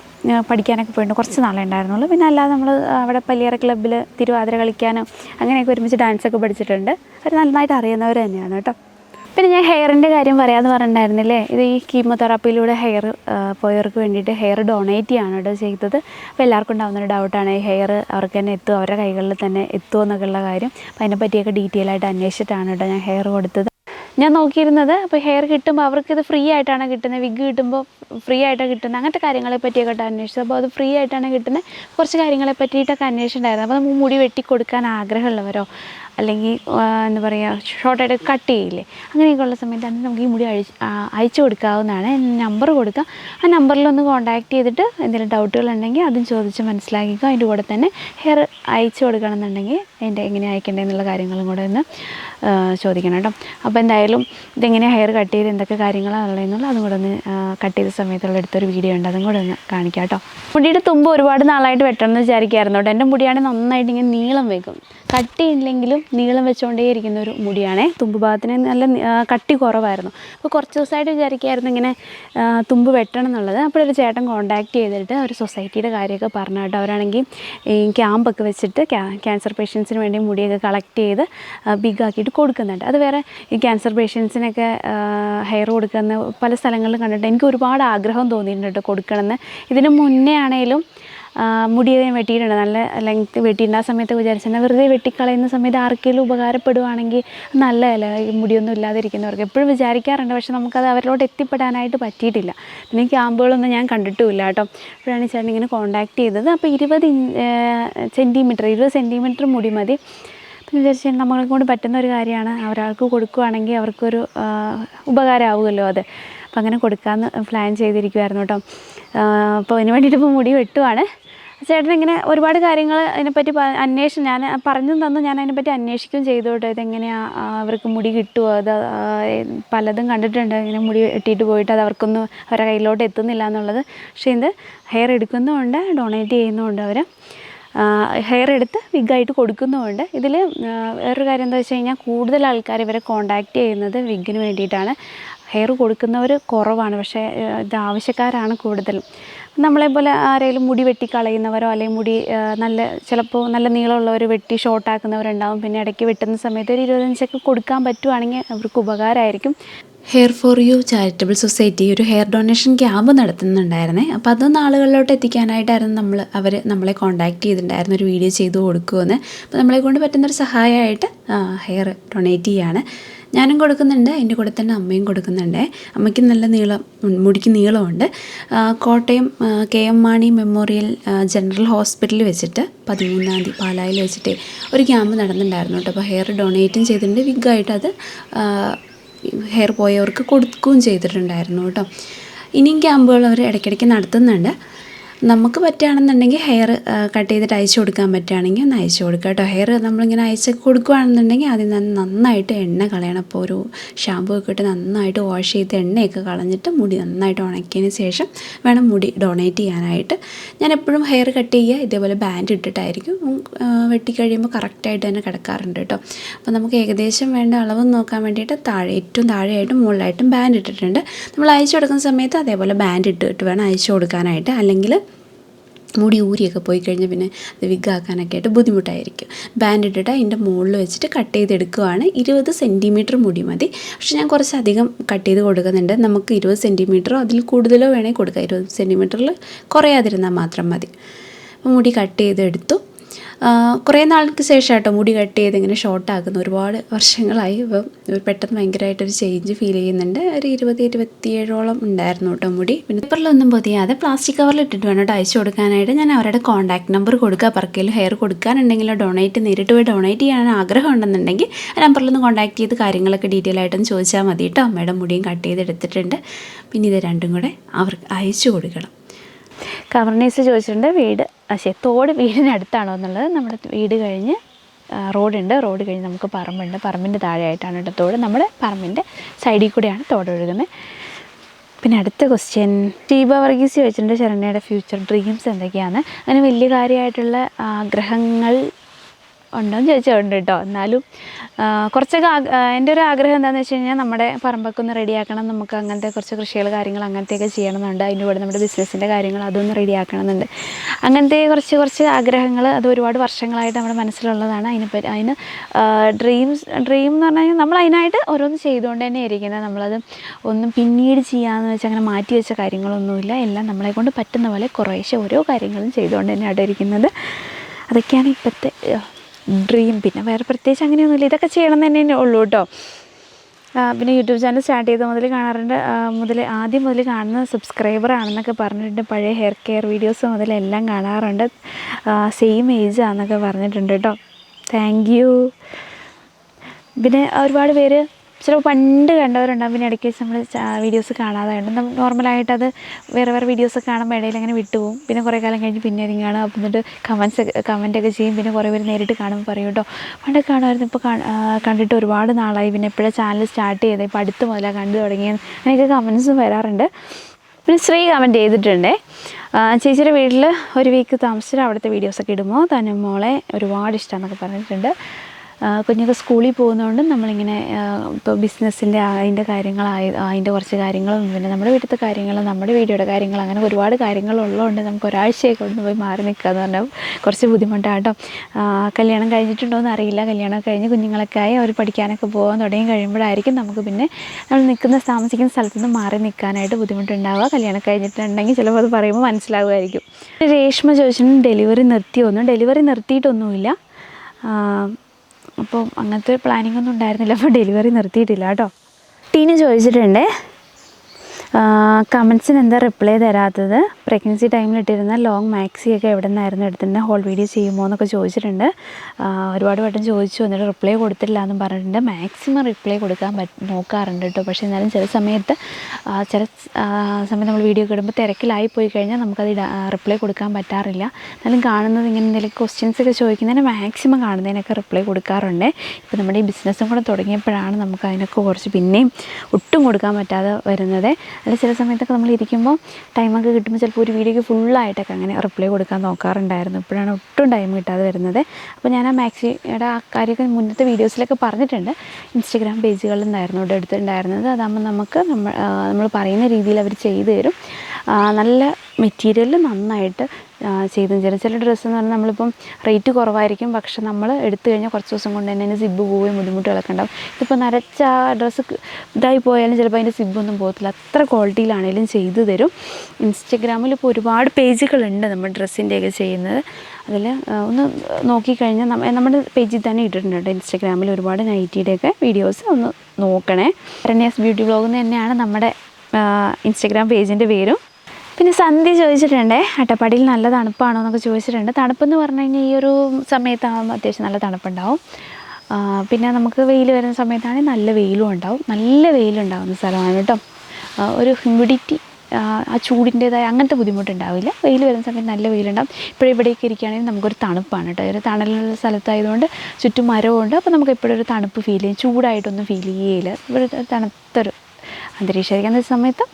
പഠിക്കാനൊക്കെ പോയിട്ടുണ്ട് കുറച്ച് നാളെ ഉണ്ടായിരുന്നുള്ളൂ. പിന്നെ അല്ലാതെ നമ്മൾ അവിടെ പല്ലിയറ ക്ലബ്ബിൽ തിരുവാതിര കളിക്കാനും അങ്ങനെയൊക്കെ ഒരുമിച്ച് ഡാൻസൊക്കെ പഠിച്ചിട്ടുണ്ട്. അവർ നന്നായിട്ട് അറിയുന്നവർ തന്നെയാണ് കേട്ടോ. പിന്നെ ഞാൻ ഹെയറിന്റെ കാര്യം പറയാമെന്ന് പറഞ്ഞിട്ടുണ്ടായിരുന്നില്ലേ? ഇത് ഈ കീമോതെറാപ്പിയിലൂടെ ഹെയർ പോയവർക്ക് വേണ്ടിയിട്ട് ഹെയർ ഡൊണേറ്റ് ചെയ്യാണ് കേട്ടോ ചെയ്തത്. അപ്പോൾ എല്ലാവർക്കും ഉണ്ടാകുന്ന ഒരു ഡൗട്ടാണ് ഈ ഹെയർ അവർക്ക് തന്നെ എത്തുമോ അവരുടെ കൈകളിൽ തന്നെ എത്തുമോ എന്നൊക്കെയുള്ള കാര്യം. അപ്പോൾ അതിനെ പറ്റിയൊക്കെ ഡീറ്റെയിൽ ആയിട്ട് അന്വേഷിച്ചിട്ടാണ് കേട്ടോ ഞാൻ ഹെയർ കൊടുത്തത്. ഞാൻ നോക്കിയിരുന്നത് അപ്പോൾ ഹെയർ കിട്ടുമ്പോൾ അവർക്ക് ഇത് ഫ്രീ ആയിട്ടാണ് കിട്ടുന്നത്. വിഗ് കിട്ടുമ്പോൾ ഫ്രീ ആയിട്ടാണ് കിട്ടുന്നത്. അങ്ങനത്തെ കാര്യങ്ങളെ പറ്റിയൊക്കെ അന്വേഷിച്ചത്. അപ്പോൾ അത് ഫ്രീ ആയിട്ടാണ് കിട്ടുന്നത്. കുറച്ച് കാര്യങ്ങളെ പറ്റിയിട്ടൊക്കെ അന്വേഷിച്ചിട്ടുണ്ടായിരുന്നു. അപ്പോൾ നമുക്ക് മുടി വെട്ടി കൊടുക്കാൻ ആഗ്രഹമുള്ളവരോ? അല്ലെങ്കിൽ എന്താ പറയുക ഷോർട്ടായിട്ട് കട്ട് ചെയ്യില്ലേ? അങ്ങനെയൊക്കെയുള്ള സമയത്ത് അത് നമുക്ക് ഈ മുടി അഴിച്ച് അയച്ചു കൊടുക്കാവുന്നതാണ് നമ്പർ കൊടുക്കുക ആ നമ്പറിൽ ഒന്ന് കോൺടാക്ട് ചെയ്തിട്ട് എന്തെങ്കിലും ഡൗട്ടുകൾ ഉണ്ടെങ്കിൽ അതും ചോദിച്ച് മനസ്സിലാക്കിക്കുക അതിന്റെ കൂടെ തന്നെ ഹെയർ അയച്ചു കൊടുക്കണം എന്നുണ്ടെങ്കിൽ അതിന്റെ എങ്ങനെ അയക്കേണ്ടതെന്നുള്ള കാര്യങ്ങളും കൂടെ ഒന്ന് ചോദിക്കണം കേട്ടോ. അപ്പോൾ എന്തായാലും ഇതെങ്ങനെ ഹെയർ കട്ട് ചെയ്ത് എന്തൊക്കെ കാര്യങ്ങളാണ് ഉള്ളതെന്നുള്ള അതും കൂടെ ഒന്ന് കട്ട് ചെയ്ത സമയത്തുള്ള എടുത്തൊരു വീഡിയോ ഉണ്ട്. അതും കൂടെ ഒന്ന് കാണിക്കാം കേട്ടോ. മുടിയുടെ തുമ്പ് ഒരുപാട് നാളായിട്ട് വെട്ടണം എന്ന് വിചാരിക്കായിരുന്നു കേട്ടോ. എന്റെ മുടിയാണെങ്കിൽ നന്നായിട്ട് ഇങ്ങനെ നീളം വെക്കും. കട്ടിയില്ലെങ്കിലും നീളം വെച്ചുകൊണ്ടേ ഇരിക്കുന്ന ഒരു മുടിയാണേ. തുമ്പ് ഭാഗത്തിന് നല്ല കട്ടി കുറവായിരുന്നു. അപ്പോൾ കുറച്ച് ദിവസമായിട്ട് വിചാരിക്കുമായിരുന്നു ഇങ്ങനെ തുമ്പ് വെട്ടണം എന്നുള്ളത്. അപ്പോൾ ഒരു ചേട്ടൻ കോൺടാക്ട് ചെയ്തിട്ട് ഒരു സൊസൈറ്റിയുടെ കാര്യമൊക്കെ പറഞ്ഞു കേട്ടോ. അവരാണെങ്കിൽ ഈ ക്യാമ്പൊക്കെ വെച്ചിട്ട് ക്യാൻസർ പേഷ്യൻസിന് വേണ്ടി മുടിയൊക്കെ കളക്ട് ചെയ്ത് ബിഗ് ആക്കിയിട്ട് കൊടുക്കുന്നുണ്ട്. അത് വേറെ ഈ ക്യാൻസർ പേഷ്യൻസിനൊക്കെ ഹെയർ കൊടുക്കുന്ന പല സ്ഥലങ്ങളിലും കണ്ടിട്ട് എനിക്ക് ഒരുപാട് ആഗ്രഹം തോന്നിയിട്ടുണ്ട് കൊടുക്കണമെന്ന്. ഇതിന് മുന്നേ ആണെങ്കിലും മുടി വെട്ടിയിട്ടുണ്ട്. നല്ല ലെങ്ത് വെട്ടിയിട്ടുണ്ട്. ആ സമയത്ത് വിചാരിച്ചാൽ വെറുതെ വെട്ടിക്കളയുന്ന സമയത്ത് ആർക്കെങ്കിലും ഉപകാരപ്പെടുവാണെങ്കിൽ നല്ലതല്ലേ. മുടിയൊന്നും ഇല്ലാതിരിക്കുന്നവർക്ക്. എപ്പോഴും വിചാരിക്കാറുണ്ട്. പക്ഷെ നമുക്കത് അവരിലോട്ട് എത്തിപ്പെടാനായിട്ട് പറ്റിയിട്ടില്ല. പിന്നെ ക്യാമ്പുകളൊന്നും ഞാൻ കണ്ടിട്ടുമില്ല കേട്ടോ. അപ്പോഴാണ് ചേട്ടൻ ഇങ്ങനെ കോൺടാക്ട് ചെയ്തത്. അപ്പോൾ ഇരുപത് സെന്റിമീറ്റർ ഇരുപത് സെന്റിമീറ്റർ മുടി മതി. പിന്നെ വിചാരിച്ചു നമ്മളെ കൊണ്ട് പറ്റുന്ന ഒരു കാര്യമാണ്. ഒരാൾക്ക് കൊടുക്കുകയാണെങ്കിൽ അവർക്കൊരു ഉപകാരമാവുമല്ലോ അത്. അപ്പം അങ്ങനെ കൊടുക്കാമെന്ന് പ്ലാൻ ചെയ്തിരിക്കുമായിരുന്നു കേട്ടോ. അപ്പോൾ അതിന് വേണ്ടിയിട്ട് ഇപ്പോൾ മുടി വെട്ടുവാണ്. ചേട്ടൻ ഇങ്ങനെ ഒരുപാട് കാര്യങ്ങൾ അതിനെപ്പറ്റി അന്വേഷിച്ചു ഞാൻ പറഞ്ഞു തന്നു ഞാൻ അതിനെപ്പറ്റി അന്വേഷിക്കുകയും ചെയ്തു കേട്ടോ. ഇതെങ്ങനെയാണ് അവർക്ക് മുടി കിട്ടുമോ അത് പലതും കണ്ടിട്ടുണ്ട്. ഇങ്ങനെ മുടി വെട്ടിയിട്ട് പോയിട്ട് അത് അവർക്കൊന്നും അവരുടെ കയ്യിലോട്ട് എത്തുന്നില്ല എന്നുള്ളത്. പക്ഷേ ഇത് ഹെയർ എടുക്കുന്നുമുണ്ട് ഡൊണേറ്റ് ചെയ്യുന്നുമുണ്ട് അവർ ഹെയർ എടുത്ത് വിഗായിട്ട് കൊടുക്കുന്നുമുണ്ട്. ഇതിൽ വേറൊരു കാര്യം എന്താ വെച്ച് കഴിഞ്ഞാൽ കൂടുതൽ ആൾക്കാർ ഇവരെ കോണ്ടാക്ട് ചെയ്യുന്നത് വിഗിന് വേണ്ടിയിട്ടാണ്. ഹെയർ കൊടുക്കുന്നവർ കുറവാണ് പക്ഷേ ഇത് ആവശ്യക്കാരാണ് കൂടുതലും. നമ്മളെ പോലെ ആരെങ്കിലും മുടി വെട്ടി കളയുന്നവരോ അല്ലെങ്കിൽ മുടി നല്ല ചിലപ്പോൾ നല്ല നീളമുള്ളവർ വെട്ടി ഷോർട്ടാക്കുന്നവരുണ്ടാവും. പിന്നെ ഇടയ്ക്ക് വെട്ടുന്ന സമയത്ത് ഒരു ഇരുപത്തഞ്ചൊക്കെ കൊടുക്കാൻ പറ്റുവാണെങ്കിൽ അവർക്ക് ഉപകാരമായിരിക്കും. Hair for you charitable society ഒരു ഹെയർ ഡൊണേഷൻ ക്യാമ്പ് നടത്തുന്നുണ്ടായിരുന്നേ. അപ്പോൾ അതൊന്ന് ആളുകളിലോട്ട് എത്തിക്കാനായിട്ടായിരുന്നു നമ്മൾ അവർ നമ്മളെ കോൺടാക്ട് ചെയ്തിട്ടുണ്ടായിരുന്നു ഒരു വീഡിയോ ചെയ്തു കൊടുക്കുമെന്ന് അപ്പോൾ നമ്മളെ കൊണ്ട് പറ്റുന്നൊരു സഹായമായിട്ട് ഹെയർ ഡൊണേറ്റ് ചെയ്യാണ്. ഞാനും കൊടുക്കുന്നുണ്ട് എന്റെ കൂടെ തന്നെ അമ്മയും കൊടുക്കുന്നുണ്ട്. അമ്മയ്ക്ക് നല്ല നീളം മുടിക്ക് നീളമുണ്ട്. Kottayam K M Mani memorial general ഹോസ്പിറ്റലിൽ വെച്ചിട്ട് പതിമൂന്നാം തീയതി പാലായിൽ വെച്ചിട്ട് ഒരു ക്യാമ്പ് നടന്നിട്ടുണ്ടായിരുന്നു കേട്ടോ. അപ്പോൾ ഹെയർ ഡൊണേറ്റും ചെയ്തിട്ടുണ്ട്. വിഗായിട്ട് അത് ഹെയർ പോയവർക്ക് കൊടുക്കുകയും ചെയ്തിട്ടുണ്ടായിരുന്നു കേട്ടോ. ഇനിയും ക്യാമ്പുകൾ അവർ ഇടയ്ക്കിടയ്ക്ക് നടത്തുന്നുണ്ട്. നമുക്ക് പറ്റുകയാണെന്നുണ്ടെങ്കിൽ ഹെയർ കട്ട് ചെയ്തിട്ട് അയച്ചു കൊടുക്കാൻ പറ്റുകയാണെങ്കിൽ ഒന്ന് അയച്ചു കൊടുക്കുക കേട്ടോ. ഹെയർ നമ്മളിങ്ങനെ അയച്ച് കൊടുക്കുകയാണെന്നുണ്ടെങ്കിൽ ആദ്യം തന്നെ നന്നായിട്ട് എണ്ണ കളയണം. അപ്പോൾ ഒരു ഷാമ്പു ഒക്കെ ഇട്ട് നന്നായിട്ട് വാഷ് ചെയ്ത് എണ്ണയൊക്കെ കളഞ്ഞിട്ട് മുടി നന്നായിട്ട് ഉണക്കിയതിന് ശേഷം വേണം മുടി ഡൊണേറ്റ് ചെയ്യാനായിട്ട്. ഞാൻ എപ്പോഴും ഹെയർ കട്ട് ചെയ്യുക ഇതേപോലെ ബാൻഡ് ഇട്ടിട്ടായിരിക്കും. വെട്ടിക്കഴിയുമ്പോൾ കറക്റ്റായിട്ട് തന്നെ കിടക്കാറുണ്ട് കേട്ടോ. അപ്പോൾ നമുക്ക് ഏകദേശം വേണ്ട അളവ് നോക്കാൻ വേണ്ടിയിട്ട് താഴെ ഏറ്റവും താഴെയായിട്ടും മുകളിലായിട്ടും ബാൻഡ് ഇട്ടിട്ടുണ്ട്. നമ്മൾ അയച്ചു കൊടുക്കുന്ന സമയത്ത് അതേപോലെ ബാൻഡ് ഇട്ടിട്ട് വേണം അയച്ചു കൊടുക്കാനായിട്ട്. അല്ലെങ്കിൽ മുടി ഊരിയൊക്കെ പോയി കഴിഞ്ഞാൽ പിന്നെ അത് വിഗാക്കാനൊക്കെ ആയിട്ട് ബുദ്ധിമുട്ടായിരിക്കും. ബാൻഡ് ഇട്ടിട്ട് അതിന്റെ മുകളിൽ വെച്ചിട്ട് കട്ട് ചെയ്തെടുക്കുവാണ്. ഇരുപത് സെന്റിമീറ്റർ മുടി മതി. പക്ഷെ ഞാൻ കുറച്ചധികം കട്ട് ചെയ്ത് കൊടുക്കുന്നുണ്ട്. നമുക്ക് ഇരുപത് സെന്റിമീറ്ററോ അതിൽ കൂടുതലോ വേണമെങ്കിൽ കൊടുക്കാം. ഇരുപത് സെന്റിമീറ്ററിൽ കുറയാതിരുന്നാൽ മാത്രം മതി. മുടി കട്ട് ചെയ്തെടുത്തു. കുറേ നാൾക്ക് ശേഷം കേട്ടോ മുടി കട്ട് ചെയ്ത് ഇങ്ങനെ ഷോർട്ടാക്കുന്നു ഒരുപാട് വർഷങ്ങളായി. ഇപ്പം പെട്ടെന്ന് ഭയങ്കരമായിട്ടൊരു ചേഞ്ച് ഫീൽ ചെയ്യുന്നുണ്ട്. ഒരു ഇരുപത് ഇരുപത്തിയേഴോളം ഉണ്ടായിരുന്നു കേട്ടോ മുടി. പിന്നെ പേപ്പറിലൊന്നും പൊതിയാതെ പ്ലാസ്റ്റിക് കവറിൽ ഇട്ടിട്ട് വേണം കേട്ടോ അയച്ചു കൊടുക്കാനായിട്ട്. ഞാൻ അവരുടെ കോൺടാക്ട് നമ്പർ കൊടുക്കുക. പറക്കയിൽ ഹെയർ കൊടുക്കാനുണ്ടെങ്കിലോ ഡൊണേറ്റ് നേരിട്ട് പോയി ഡൊണേറ്റ് ചെയ്യാൻ ആഗ്രഹം ഉണ്ടെന്നുണ്ടെങ്കിൽ ആ നമ്പറിലൊന്ന് കോൺടാക്ട് ചെയ്ത് കാര്യങ്ങളൊക്കെ ഡീറ്റെയിൽ ആയിട്ടൊന്ന് ചോദിച്ചാൽ മതി കേട്ടോ അമ്മയുടെ മുടിയും കട്ട് ചെയ്ത് എടുത്തിട്ടുണ്ട്. പിന്നെ ഇത് രണ്ടും കൂടെ അവർക്ക് അയച്ചു കൊടുക്കണം. കവർണീസ് ചോദിച്ചിട്ടുണ്ട് വീട് പക്ഷേ തോട് വീടിനടുത്താണോ എന്നുള്ളത്. നമ്മുടെ വീട് കഴിഞ്ഞ് റോഡുണ്ട്. റോഡ് കഴിഞ്ഞ് നമുക്ക് പറമ്പുണ്ട്. പറമ്പിന്റെ താഴെയായിട്ടാണ് കേട്ടോ തോട്. നമ്മുടെ പറമ്പിന്റെ സൈഡിൽ കൂടെയാണ് തോട് ഒഴുകുന്നത് പിന്നെ അടുത്ത ക്വസ്റ്റ്യൻ ദീപ വർഗീസ് ചോദിച്ചിട്ടുണ്ട് ശരണ്യയുടെ ഫ്യൂച്ചർ ഡ്രീംസ് എന്തൊക്കെയാണ്? അങ്ങനെ വലിയ കാര്യമായിട്ടുള്ള ആഗ്രഹങ്ങൾ ഉണ്ടോയെന്ന് ഉണ്ട് കേട്ടോ. എന്നാലും കുറച്ചൊക്കെ എന്റെ ഒരു ആഗ്രഹം എന്താണെന്ന് വെച്ച് കഴിഞ്ഞാൽ നമ്മുടെ പറമ്പൊക്കെ ഒന്ന് റെഡിയാക്കണം നമുക്ക് അങ്ങനത്തെ കുറച്ച് കൃഷികൾ കാര്യങ്ങൾ അങ്ങനത്തെയൊക്കെ ചെയ്യണമെന്നുണ്ട്. അതിന്റെ കൂടെ നമ്മുടെ ബിസിനസ്സിന്റെ കാര്യങ്ങൾ അതൊന്ന് റെഡിയാക്കണമെന്നുണ്ട്. അങ്ങനത്തെ കുറച്ച് കുറച്ച് ആഗ്രഹങ്ങൾ അത് ഒരുപാട് വർഷങ്ങളായിട്ട് നമ്മുടെ മനസ്സിലുള്ളതാണ്. അതിനെപ്പറ്റി അതിന് ഡ്രീംസ് ഡ്രീം എന്ന് പറഞ്ഞാൽ നമ്മൾ അതിനായിട്ട് ഓരോന്ന് ചെയ്തുകൊണ്ട് തന്നെ ഇരിക്കുന്നത്. നമ്മളത് ഒന്നും പിന്നീട് ചെയ്യാമെന്ന് വെച്ചാൽ അങ്ങനെ മാറ്റി വെച്ച കാര്യങ്ങളൊന്നുമില്ല. എല്ലാം നമ്മളെ കൊണ്ട് പറ്റുന്ന പോലെ കുറേശ്ശെ ഓരോ കാര്യങ്ങളും ചെയ്തുകൊണ്ട് തന്നെയാണ് ഇരിക്കുന്നത്. അതൊക്കെയാണ് ഇപ്പോഴത്തെ ഡ്രീം പിന്നെ വേറെ പ്രത്യേകിച്ച് അങ്ങനെയൊന്നുമില്ല. ഇതൊക്കെ ചെയ്യണം തന്നെ ഉള്ളൂ കേട്ടോ. പിന്നെ യൂട്യൂബ് ചാനൽ സ്റ്റാർട്ട് ചെയ്ത മുതൽ കാണാറുണ്ട്. മുതൽ ആദ്യം മുതൽ കാണുന്ന സബ്സ്ക്രൈബർ ആണെന്നൊക്കെ പറഞ്ഞിട്ടുണ്ട്. പഴയ ഹെയർ കെയർ വീഡിയോസ് മുതൽ എല്ലാം കാണാറുണ്ട്. സെയിം ഏജ് ആണെന്നൊക്കെ പറഞ്ഞിട്ടുണ്ട് കേട്ടോ. താങ്ക് യു പിന്നെ ഒരുപാട് പേര് ചിലപ്പോൾ പണ്ട് കണ്ടവരുണ്ടാകും പിന്നെ ഇടയ്ക്ക് വെച്ച് നമ്മൾ വീഡിയോസ് കാണാതായിട്ട് നമ്മൾ നോർമലായിട്ട് അത് വേറെ വേറെ വീഡിയോസ് കാണുമ്പോൾ ഇടയിൽ അങ്ങനെ വിട്ടുപോകും പിന്നെ കുറേ കാലം കഴിഞ്ഞ് പിന്നെ ആയിരിക്കും കാണും അപ്പം എന്നിട്ട് കമൻസ് കമന്റൊക്കെ ചെയ്യും. പിന്നെ കുറേ പേര് നേരിട്ട് കാണുമ്പോൾ പറയും കേട്ടോ പണ്ടൊക്കെ കാണുമായിരുന്നു. ഇപ്പോൾ കണ്ടിട്ട് ഒരുപാട് നാളായി. പിന്നെ എപ്പോഴാണ് ചാനൽ സ്റ്റാർട്ട് ചെയ്തത് ഇപ്പോൾ അടുത്ത് മുതലാണ് കണ്ടു തുടങ്ങിയത് അങ്ങനെയൊക്കെ കമൻസും വരാറുണ്ട്. പിന്നെ ശ്രീ കമന്റ് ചെയ്തിട്ടുണ്ടേ. ചേച്ചിയുടെ വീട്ടിൽ ഒരു വീക്ക് താമസിച്ചിട്ട് അവിടുത്തെ വീഡിയോസൊക്കെ ഇടുമ്പോൾ തന്നെ മോളെ ഒരുപാട് ഇഷ്ടമെന്നൊക്കെ പറഞ്ഞിട്ടുണ്ട്. കുഞ്ഞൊക്കെ സ്കൂളിൽ പോകുന്നതുകൊണ്ട് നമ്മളിങ്ങനെ ഇപ്പോൾ ബിസിനസ്സിന്റെ അതിന്റെ കാര്യങ്ങളായി അതിന്റെ കുറച്ച് കാര്യങ്ങളും പിന്നെ നമ്മുടെ വീട്ടിലത്തെ കാര്യങ്ങളും നമ്മുടെ വീഡിയോയുടെ കാര്യങ്ങൾ അങ്ങനെ ഒരുപാട് കാര്യങ്ങളുള്ളതുകൊണ്ട് നമുക്ക് ഒരാഴ്ചയൊക്കെ ഒന്ന് പോയി മാറി നിൽക്കുക എന്ന് പറഞ്ഞാൽ കുറച്ച് ബുദ്ധിമുട്ടാട്ടോ. കല്യാണം കഴിഞ്ഞിട്ടുണ്ടോ എന്ന് അറിയില്ല. കല്യാണം കഴിഞ്ഞ് കുഞ്ഞുങ്ങളൊക്കെ ആയി അവർ പഠിക്കാനൊക്കെ പോകാൻ തുടങ്ങി കഴിയുമ്പോഴായിരിക്കും നമുക്ക് പിന്നെ നമ്മൾ നിൽക്കുന്ന താമസിക്കുന്ന സ്ഥലത്തുനിന്ന് മാറി നിൽക്കാനായിട്ട് ബുദ്ധിമുട്ടുണ്ടാവുക. കല്യാണം കഴിഞ്ഞിട്ടുണ്ടെങ്കിൽ ചിലപ്പോൾ അത് പറയുമ്പോൾ മനസ്സിലാവുമായിരിക്കും. രേഷ്മ ചോദിച്ചിട്ടുണ്ട് ഡെലിവറി നിർത്തിയൊന്നും ഡെലിവറി നിർത്തിയിട്ടൊന്നുമില്ല. അപ്പോൾ അങ്ങനത്തെ പ്ലാനിംഗ് ഒന്നും ഉണ്ടായിരുന്നില്ല. അപ്പോൾ ഡെലിവറി നിർത്തിയിട്ടില്ല കേട്ടോ. ടീന് ചോദിച്ചിട്ടുണ്ട് കമൻസിന് എന്താ റിപ്ലൈ തരാത്തത്? പ്രഗ്നൻസി ടൈമിൽ ഇട്ടിരുന്ന ലോങ് മാക്സി ഒക്കെ എവിടെ നിന്നായിരുന്നു എടുത്തിട്ടുണ്ട് ഹോൾ വീഡിയോ ചെയ്യുമോ എന്നൊക്കെ ചോദിച്ചിട്ടുണ്ട്. ഒരുപാട് വട്ടം ചോദിച്ചു എന്നിട്ട് റിപ്ലൈ കൊടുത്തില്ല എന്നും പറഞ്ഞിട്ടുണ്ട്. മാക്സിമം റിപ്ലൈ കൊടുക്കാൻ നോക്കാറുണ്ട് കേട്ടോ പക്ഷേ എന്നാലും ചില സമയത്ത് ചില സമയത്ത് നമ്മൾ വീഡിയോ ഒക്കെ ഇടുമ്പോൾ തിരക്കിലായി പോയി കഴിഞ്ഞാൽ നമുക്കത് റിപ്ലൈ കൊടുക്കാൻ പറ്റാറില്ല. എന്നാലും കാണുന്നത് ഇങ്ങനെ എന്തെങ്കിലും ക്വസ്റ്റ്യൻസ് ഒക്കെ ചോദിക്കുന്നതിന് മാക്സിമം കാണുന്നതിനൊക്കെ റിപ്ലൈ കൊടുക്കാറുണ്ട്. ഇപ്പോൾ നമ്മുടെ ഈ ബിസിനസ്സും കൂടെ തുടങ്ങിയപ്പോഴാണ് നമുക്ക് അതിനൊക്കെ കുറച്ച് പിന്നെയും ഒട്ടും കൊടുക്കാൻ പറ്റാതെ വരുന്നത്. അല്ല ചില സമയത്തൊക്കെ നമ്മൾ ഇരിക്കുമ്പോൾ ടൈമൊക്കെ കിട്ടുമ്പോൾ ചിലപ്പോൾ ഒരു വീഡിയോക്ക് ഫുള്ളായിട്ടൊക്കെ അങ്ങനെ റിപ്ലൈ കൊടുക്കാൻ നോക്കാറുണ്ടായിരുന്നു. ഇപ്പോഴാണ് ഒട്ടും ടൈം കിട്ടാതെ വരുന്നത്. അപ്പോൾ ഞാൻ ആ മാക്സിയുടെ ആ കാര്യമൊക്കെ മുന്നത്തെ വീഡിയോസിലൊക്കെ പറഞ്ഞിട്ടുണ്ട്. ഇൻസ്റ്റഗ്രാം പേജുകളിൽ നിന്നായിരുന്നു ഇവിടെ എടുത്തിട്ടുണ്ടായിരുന്നത്. അതാകുമ്പോൾ നമുക്ക് നമ്മൾ നമ്മൾ പറയുന്ന രീതിയിൽ അവർ ചെയ്തു തരും. നല്ല മെറ്റീരിയൽ നന്നായിട്ട് ചെയ്ത് ചെയ്തു. ചില ഡ്രസ്സ് എന്ന് പറഞ്ഞാൽ നമ്മളിപ്പം റേറ്റ് കുറവായിരിക്കും. പക്ഷെ നമ്മൾ എടുത്തു കഴിഞ്ഞാൽ കുറച്ച് ദിവസം കൊണ്ട് തന്നെ അതിന് സിബ്ബ് പോവുകയും ബുദ്ധിമുട്ടുകളൊക്കെ ഉണ്ടാവും. ഇതിപ്പോൾ നരച്ച ആ ഡ്രസ്സ് ഇതായി പോയാലും ചിലപ്പോൾ അതിന്റെ സിബ്ബൊന്നും പോകത്തില്ല. അത്ര ക്വാളിറ്റിയിലാണെങ്കിലും ചെയ്തു തരും. ഇൻസ്റ്റഗ്രാമിൽ ഇപ്പോൾ ഒരുപാട് പേജുകളുണ്ട് നമ്മൾ ഡ്രസ്സിന്റെയൊക്കെ ചെയ്യുന്നത്. അതിൽ ഒന്ന് നോക്കിക്കഴിഞ്ഞാൽ നമ്മ നമ്മുടെ പേജിൽ തന്നെ ഇട്ടിട്ടുണ്ട് കേട്ടോ ഇൻസ്റ്റഗ്രാമിൽ ഒരുപാട് നൈറ്റിയുടെയൊക്കെ വീഡിയോസ് ഒന്ന് നോക്കണേ. രണ്യാസ് ബ്യൂട്ടി ബ്ലോഗ് തന്നെയാണ് നമ്മുടെ ഇൻസ്റ്റഗ്രാം പേജിന്റെ പേരും. പിന്നെ സന്ധ്യ ചോദിച്ചിട്ടുണ്ടേ അട്ടപ്പാടിയിൽ നല്ല തണുപ്പാണോ എന്നൊക്കെ ചോദിച്ചിട്ടുണ്ട്. തണുപ്പെന്ന് പറഞ്ഞു കഴിഞ്ഞാൽ ഈ ഒരു സമയത്താകുമ്പോൾ അത്യാവശ്യം നല്ല തണുപ്പുണ്ടാവും. പിന്നെ നമുക്ക് വെയിൽ വരുന്ന സമയത്താണെങ്കിൽ നല്ല വെയിലും ഉണ്ടാവും. നല്ല വെയിലുണ്ടാവുന്ന സ്ഥലമാണ് കേട്ടോ. ഒരു ഹ്യൂമിഡിറ്റി ആ ചൂടിന്റേതായ അങ്ങനത്തെ ബുദ്ധിമുട്ടുണ്ടാവില്ല. വെയിൽ വരുന്ന സമയത്ത് നല്ല വെയിലുണ്ടാവും. ഇപ്പോഴും ഇവിടേക്ക് ഇരിക്കുകയാണെങ്കിൽ നമുക്കൊരു തണുപ്പാണ് കേട്ടോ. ഒരു തണലുള്ള സ്ഥലത്തായതുകൊണ്ട് ചുറ്റും മരമുണ്ട് അപ്പോൾ നമുക്ക് എപ്പോഴും ഒരു തണുപ്പ് ഫീൽ ചെയ്യും. ചൂടായിട്ടൊന്നും ഫീൽ ചെയ്യില്ല ഒരു തണുത്തൊരു അന്തരീക്ഷമായിരിക്കും. അന്നേ സമയത്ത്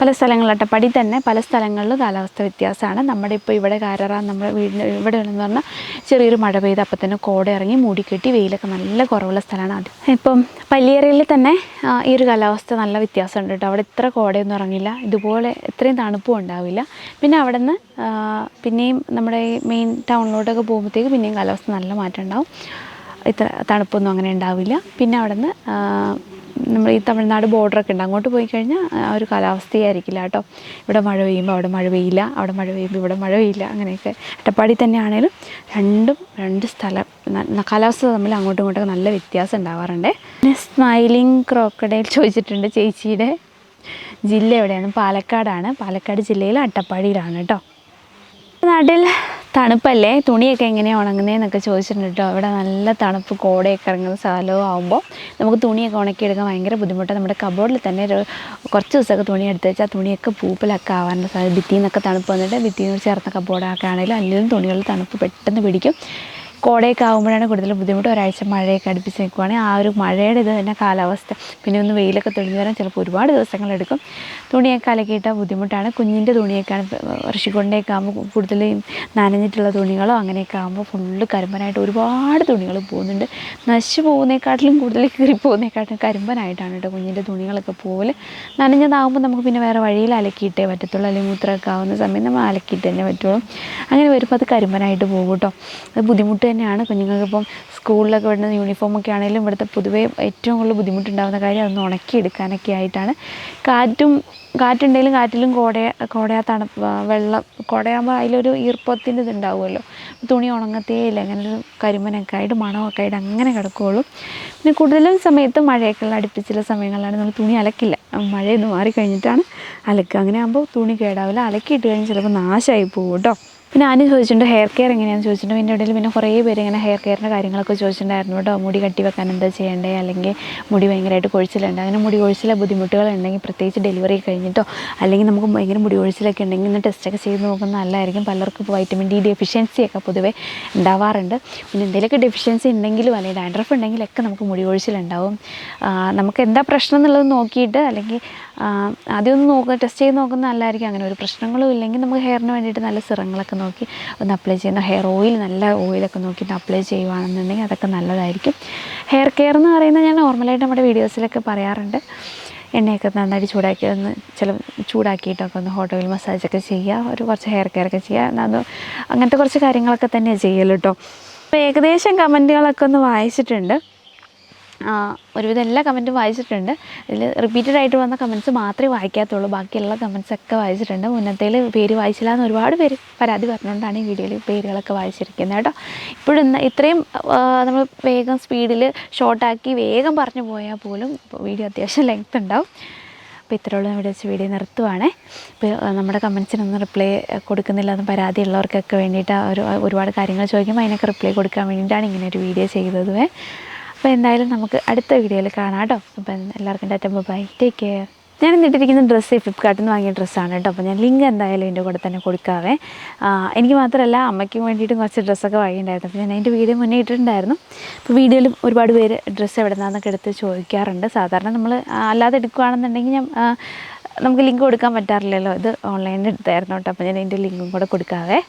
പല സ്ഥലങ്ങളിൽ പടി തന്നെ പല സ്ഥലങ്ങളിൽ കാലാവസ്ഥ വ്യത്യാസമാണ്. നമ്മുടെ ഇപ്പോൾ ഇവിടെ കാരറ നമ്മുടെ വീടിന് ഇവിടെ എന്ന് പറഞ്ഞാൽ ചെറിയൊരു മഴ പെയ്ത് അപ്പം തന്നെ കോട ഇറങ്ങി മൂടിക്കെട്ടി വെയിലൊക്കെ നല്ല കുറവുള്ള സ്ഥലമാണ് അത്. ഇപ്പം പല്ലിയറയിൽ തന്നെ ഈ ഒരു കാലാവസ്ഥ നല്ല വ്യത്യാസമുണ്ട് കേട്ടോ. അവിടെ ഇത്ര കോടയൊന്നും ഇറങ്ങില്ല ഇതുപോലെ ഇത്രയും തണുപ്പും ഉണ്ടാവില്ല. പിന്നെ അവിടെ നിന്ന് പിന്നെയും നമ്മുടെ ഈ മെയിൻ ടൗണിലോട്ടൊക്കെ പോകുമ്പോഴത്തേക്ക് പിന്നെയും കാലാവസ്ഥ നല്ല മാറ്റം ഉണ്ടാവും. ഇത്ര തണുപ്പൊന്നും അങ്ങനെ ഉണ്ടാവില്ല. പിന്നെ അവിടെ നിന്ന് നമ്മൾ ഈ തമിഴ്നാട് ബോർഡറൊക്കെ ഉണ്ട്. അങ്ങോട്ട് പോയി കഴിഞ്ഞാൽ ആ ഒരു കാലാവസ്ഥയായിരിക്കില്ല കേട്ടോ. ഇവിടെ മഴ പെയ്യുമ്പോൾ അവിടെ മഴ പെയ്യില്ല അവിടെ മഴ പെയ്യുമ്പോൾ ഇവിടെ മഴ പെയ്യില്ല അങ്ങനെയൊക്കെ. അട്ടപ്പാടി തന്നെയാണേലും രണ്ടും രണ്ട് സ്ഥലം കാലാവസ്ഥ തമ്മിൽ അങ്ങോട്ടും ഇങ്ങോട്ടൊക്കെ നല്ല വ്യത്യാസം ഉണ്ടാവാറുണ്ട്. പിന്നെ സ്മൈലിംഗ് ക്രോക്കഡൈൽ ചോദിച്ചിട്ടുണ്ട് ചേച്ചിയുടെ. ജില്ല എവിടെയാണ്? പാലക്കാടാണ്. പാലക്കാട് ജില്ലയിൽ അട്ടപ്പാടിയിലാണ് കേട്ടോ. നാട്ടിൽ തണുപ്പല്ലേ? തുണിയൊക്കെ എങ്ങനെയാണ് ഉണങ്ങുന്നതെന്നൊക്കെ ചോദിച്ചിട്ടുണ്ട് കേട്ടോ ഇവിടെ നല്ല തണുപ്പ് കോടയൊക്കെ ഇറങ്ങുന്ന സ്ഥലവും ആകുമ്പോൾ നമുക്ക് തുണിയൊക്കെ ഉണക്കിയെടുക്കാൻ ഭയങ്കര ബുദ്ധിമുട്ടാണ് നമ്മുടെ കബോർഡിൽ തന്നെ ഒരു കുറച്ച് ദിവസമൊക്കെ തുണി എടുത്ത് വെച്ചാൽ തുണിയൊക്കെ പൂപ്പലൊക്കെ ആവാനുള്ള സാധ്യത. ഭിത്തിയിൽ നിന്നൊക്കെ തണുപ്പ് വന്നിട്ട് ഭിത്തിയിൽ നിന്ന് ചേർന്ന കബോർഡൊക്കെ ആണെങ്കിലും അല്ലെങ്കിലും തുണികളിൽ തണുപ്പ് പെട്ടെന്ന് പിടിക്കും. കോടയൊക്കെ ആകുമ്പോഴാണ് കൂടുതൽ ബുദ്ധിമുട്ട്. ഒരാഴ്ച മഴയൊക്കെ അടുപ്പിച്ച് നിൽക്കുവാണെങ്കിൽ ആ ഒരു മഴയുടെ ഇത് തന്നെ കാലാവസ്ഥ. പിന്നെ ഒന്ന് വെയിലൊക്കെ തെളിഞ്ഞു വരാൻ ചിലപ്പോൾ ഒരുപാട് ദിവസങ്ങളെടുക്കും തുണിയൊക്കെ അലക്കിയിട്ട ബുദ്ധിമുട്ടാണ്. കുഞ്ഞിന്റെ തുണിയൊക്കെയാണ് ഋഷിക്കൊണ്ടയൊക്കെ ആകുമ്പോൾ കൂടുതൽ നനഞ്ഞിട്ടുള്ള തുണികളോ അങ്ങനെയൊക്കെ ആകുമ്പോൾ ഫുള്ള് കരിമ്പനായിട്ട് ഒരുപാട് തുണികൾ പോകുന്നുണ്ട്. നശിച്ചു പോകുന്നതിനെക്കാട്ടിലും കൂടുതൽ കീറി പോകുന്നതിനെക്കാട്ടിലും കരിമ്പനായിട്ടാണ് കേട്ടോ കുഞ്ഞിന്റെ തുണികളൊക്കെ പോകൽ നനഞ്ഞതാകുമ്പോൾ നമുക്ക് പിന്നെ വേറെ വഴിയിൽ അലക്കിയിട്ടേ പറ്റത്തുള്ളൂ. അല്ലെങ്കിൽ മൂത്രമൊക്കെ ആവുന്ന സമയം നമ്മൾ അലക്കിയിട്ട് തന്നെ പറ്റുള്ളൂ. അങ്ങനെ വരുമ്പോൾ അത് കരിമ്പനായിട്ട് പോകും കേട്ടോ. അത് ബുദ്ധിമുട്ട് തന്നെയാണ് കുഞ്ഞുങ്ങൾക്ക് ഇപ്പം സ്കൂളിലൊക്കെ വിടുന്ന യൂണിഫോമൊക്കെ ആണെങ്കിലും ഇവിടുത്തെ പൊതുവേ ഏറ്റവും കൂടുതൽ ബുദ്ധിമുട്ടുണ്ടാകുന്ന കാര്യം അതൊന്ന് ഉണക്കിയെടുക്കാനൊക്കെ ആയിട്ടാണ്. കാറ്റും കാറ്റുണ്ടെങ്കിലും കാറ്റിലും കോട കോടയാ തണുപ്പ് വെള്ളം കോടയാകുമ്പോൾ അതിലൊരു ഈർപ്പത്തിന്റെ ഇതുണ്ടാവുമല്ലോ. തുണി ഉണങ്ങത്തേയില്ല അങ്ങനെ ഒരു കരിമനൊക്കെ ആയിട്ട് മണമൊക്കെ ആയിട്ട് അങ്ങനെ കിടക്കുകയുള്ളൂ പിന്നെ കൂടുതലും സമയത്ത് മഴയൊക്കെയുള്ള അടുപ്പിച്ചുള്ള സമയങ്ങളിലാണ് നമ്മൾ തുണി അലക്കില്ല. മഴയൊന്ന് മാറിക്കഴിഞ്ഞിട്ടാണ് അലക്കുക. അങ്ങനെ ആകുമ്പോൾ തുണി കേടാവില്ല. അലക്കിയിട്ട് കഴിഞ്ഞാൽ ചിലപ്പോൾ നാശമായി പോകും കേട്ടോ പിന്നെ ആദ്യം ചോദിച്ചിട്ടുണ്ട് ഹെയർ കെയർ എങ്ങനെയാണെന്ന് ചോദിച്ചിട്ടുണ്ട്. പിന്നെ ഇടയിൽ പിന്നെ കുറേ പേര് ഇങ്ങനെ ഹെയർ കെയറിന്റെ കാര്യങ്ങളൊക്കെ ചോദിച്ചിട്ടുണ്ടായിരുന്നു കേട്ടോ. മുടി കട്ടി വെക്കാൻ എന്താ ചെയ്യേണ്ടത് അല്ലെങ്കിൽ മുടി ഭയങ്കരമായിട്ട് കൊഴിച്ചിലുണ്ട്. അങ്ങനെ മുടി കൊഴിച്ചിലെ ബുദ്ധിമുട്ടുകളുണ്ടെങ്കിൽ പ്രത്യേകിച്ച് ഡെലിവറി കഴിഞ്ഞിട്ടോ അല്ലെങ്കിൽ നമുക്ക് ഭയങ്കര മുടി കൊഴിച്ചിലൊക്കെ ഉണ്ടെങ്കിൽ ഇന്ന് ടെസ്റ്റൊക്കെ ചെയ്ത് നോക്കുന്നത് നല്ലതായിരിക്കും. പലർക്കും വൈറ്റമിൻ ഡി ഡെഫിഷ്യൻസി ഒക്കെ പൊതുവേ ഉണ്ടാവാറുണ്ട്. പിന്നെ എന്തെങ്കിലുമൊക്കെ ഡെഫിഷ്യൻസി ഉണ്ടെങ്കിലും അല്ലെങ്കിൽ ഡാൻഡ്രഫ് ഉണ്ടെങ്കിലൊക്കെ നമുക്ക് മുടി കൊഴിച്ചിലുണ്ടാവും. നമുക്ക് എന്താ പ്രശ്നം എന്നുള്ളത് നോക്കിയിട്ട് അല്ലെങ്കിൽ ആദ്യം ഒന്ന് നോക്കുക ടെസ്റ്റ് ചെയ്ത് നോക്കുന്ന നല്ലതായിരിക്കും. അങ്ങനെ ഒരു പ്രശ്നങ്ങളും ഇല്ലെങ്കിൽ നമുക്ക് ഹെയറിന് വേണ്ടിയിട്ട് നല്ല സിറങ്ങളൊക്കെ നോക്കി ഒന്ന് അപ്ലൈ ചെയ്യുന്ന ഹെയർ ഓയിൽ നല്ല ഓയിലൊക്കെ നോക്കിയിട്ട് അപ്ലൈ ചെയ്യുവാണെന്നുണ്ടെങ്കിൽ അതൊക്കെ നല്ലതായിരിക്കും. ഹെയർ കെയർ എന്ന് പറയുന്നത് ഞാൻ നോർമലായിട്ട് നമ്മുടെ വീഡിയോസിലൊക്കെ പറയാറുണ്ട്. എണ്ണയൊക്കെ നന്നായിട്ട് ചൂടാക്കി ഒന്ന് ചില ചൂടാക്കിയിട്ടൊക്കെ ഒന്ന് ഹോട്ട് ഓയിൽ മസാജൊക്കെ ചെയ്യുക ഒരു കുറച്ച് ഹെയർ കെയർ ഒക്കെ ചെയ്യുക. അത് അങ്ങനത്തെ കുറച്ച് കാര്യങ്ങളൊക്കെ തന്നെ ചെയ്യലോ കേട്ടോ അപ്പോൾ ഏകദേശം കമന്റുകളൊക്കെ ഒന്ന് വായിച്ചിട്ടുണ്ട്. ഒരുവിധം എല്ലാ കമന്റും വായിച്ചിട്ടുണ്ട്. ഇതിൽ റിപ്പീറ്റഡ് ആയിട്ട് വന്ന കമന്റ്സ് മാത്രമേ വായിക്കാത്തുള്ളൂ. ബാക്കിയുള്ള കമൻസൊക്കെ വായിച്ചിട്ടുണ്ട്. മുന്നത്തേൽ പേര് വായിച്ചില്ല എന്ന് ഒരുപാട് പേര് പരാതി പറഞ്ഞുകൊണ്ടാണ് ഈ വീഡിയോയിൽ പേരുകളൊക്കെ വായിച്ചിരിക്കുന്നത് കേട്ടോ. ഇപ്പോഴും ഇത്രയും നമ്മൾ വേഗം സ്പീഡിൽ ഷോർട്ടാക്കി വേഗം പറഞ്ഞു പോയാൽ പോലും വീഡിയോ അത്യാവശ്യം ലെങ്ത് ഉണ്ടാവും. അപ്പോൾ ഇത്രയുള്ള ഇവിടെ വെച്ച് വീഡിയോ. നിർത്തുവാണേ. ഇപ്പോൾ നമ്മുടെ കമൻസിനൊന്നും റിപ്ലൈ കൊടുക്കുന്നില്ല എന്ന് പരാതി ഉള്ളവർക്കൊക്കെ വേണ്ടിയിട്ട് ഒരു ഒരുപാട് കാര്യങ്ങൾ ചോദിക്കുമ്പോൾ അതിനൊക്കെ റിപ്ലൈ കൊടുക്കാൻ വേണ്ടിയിട്ടാണ് ഇങ്ങനെ ഒരു വീഡിയോ ചെയ്തത് അപ്പോൾ എന്തായാലും നമുക്ക് അടുത്ത വീഡിയോയിൽ കാണാം കേട്ടോ. അപ്പം എല്ലാവർക്കും ടാറ്റ ബൈ ടേക്ക് കെയർ ഞാൻ ഇന്നിട്ടിരിക്കുന്ന ഡ്രസ്സ് ഫ്ലിപ്പ്കാർട്ടിൽ നിന്ന് വാങ്ങിയ ഡ്രസ്സാണ് കേട്ടോ. അപ്പോൾ ഞാൻ ലിങ്ക് എന്തായാലും എന്റെ കൂടെ തന്നെ കൊടുക്കാവേ. എനിക്ക് മാത്രമല്ല അമ്മയ്ക്കും വേണ്ടിയിട്ടും കുറച്ച് ഡ്രസ്സൊക്കെ വാങ്ങിയിട്ടുണ്ടായിരുന്നു. അപ്പോൾ ഞാൻ അതിന്റെ വീഡിയോ മുന്നേ ഇട്ടിട്ടുണ്ടായിരുന്നു. അപ്പോൾ വീഡിയോയിലും ഒരുപാട് പേര് ഡ്രസ്സ് എവിടെ നിന്നാന്നൊക്കെ എടുത്ത് ചോദിക്കാറുണ്ട്. സാധാരണ നമ്മൾ അല്ലാതെ എടുക്കുകയാണെന്നുണ്ടെങ്കിൽ ഞാൻ നമുക്ക് ലിങ്ക് കൊടുക്കാൻ പറ്റാറില്ലല്ലോ. ഇത് ഓൺലൈനിൽ എടുത്തായിരുന്നു കേട്ടോ. അപ്പോൾ ഞാൻ അതിന്റെ ലിങ്കും കൂടെ കൊടുക്കാവേ.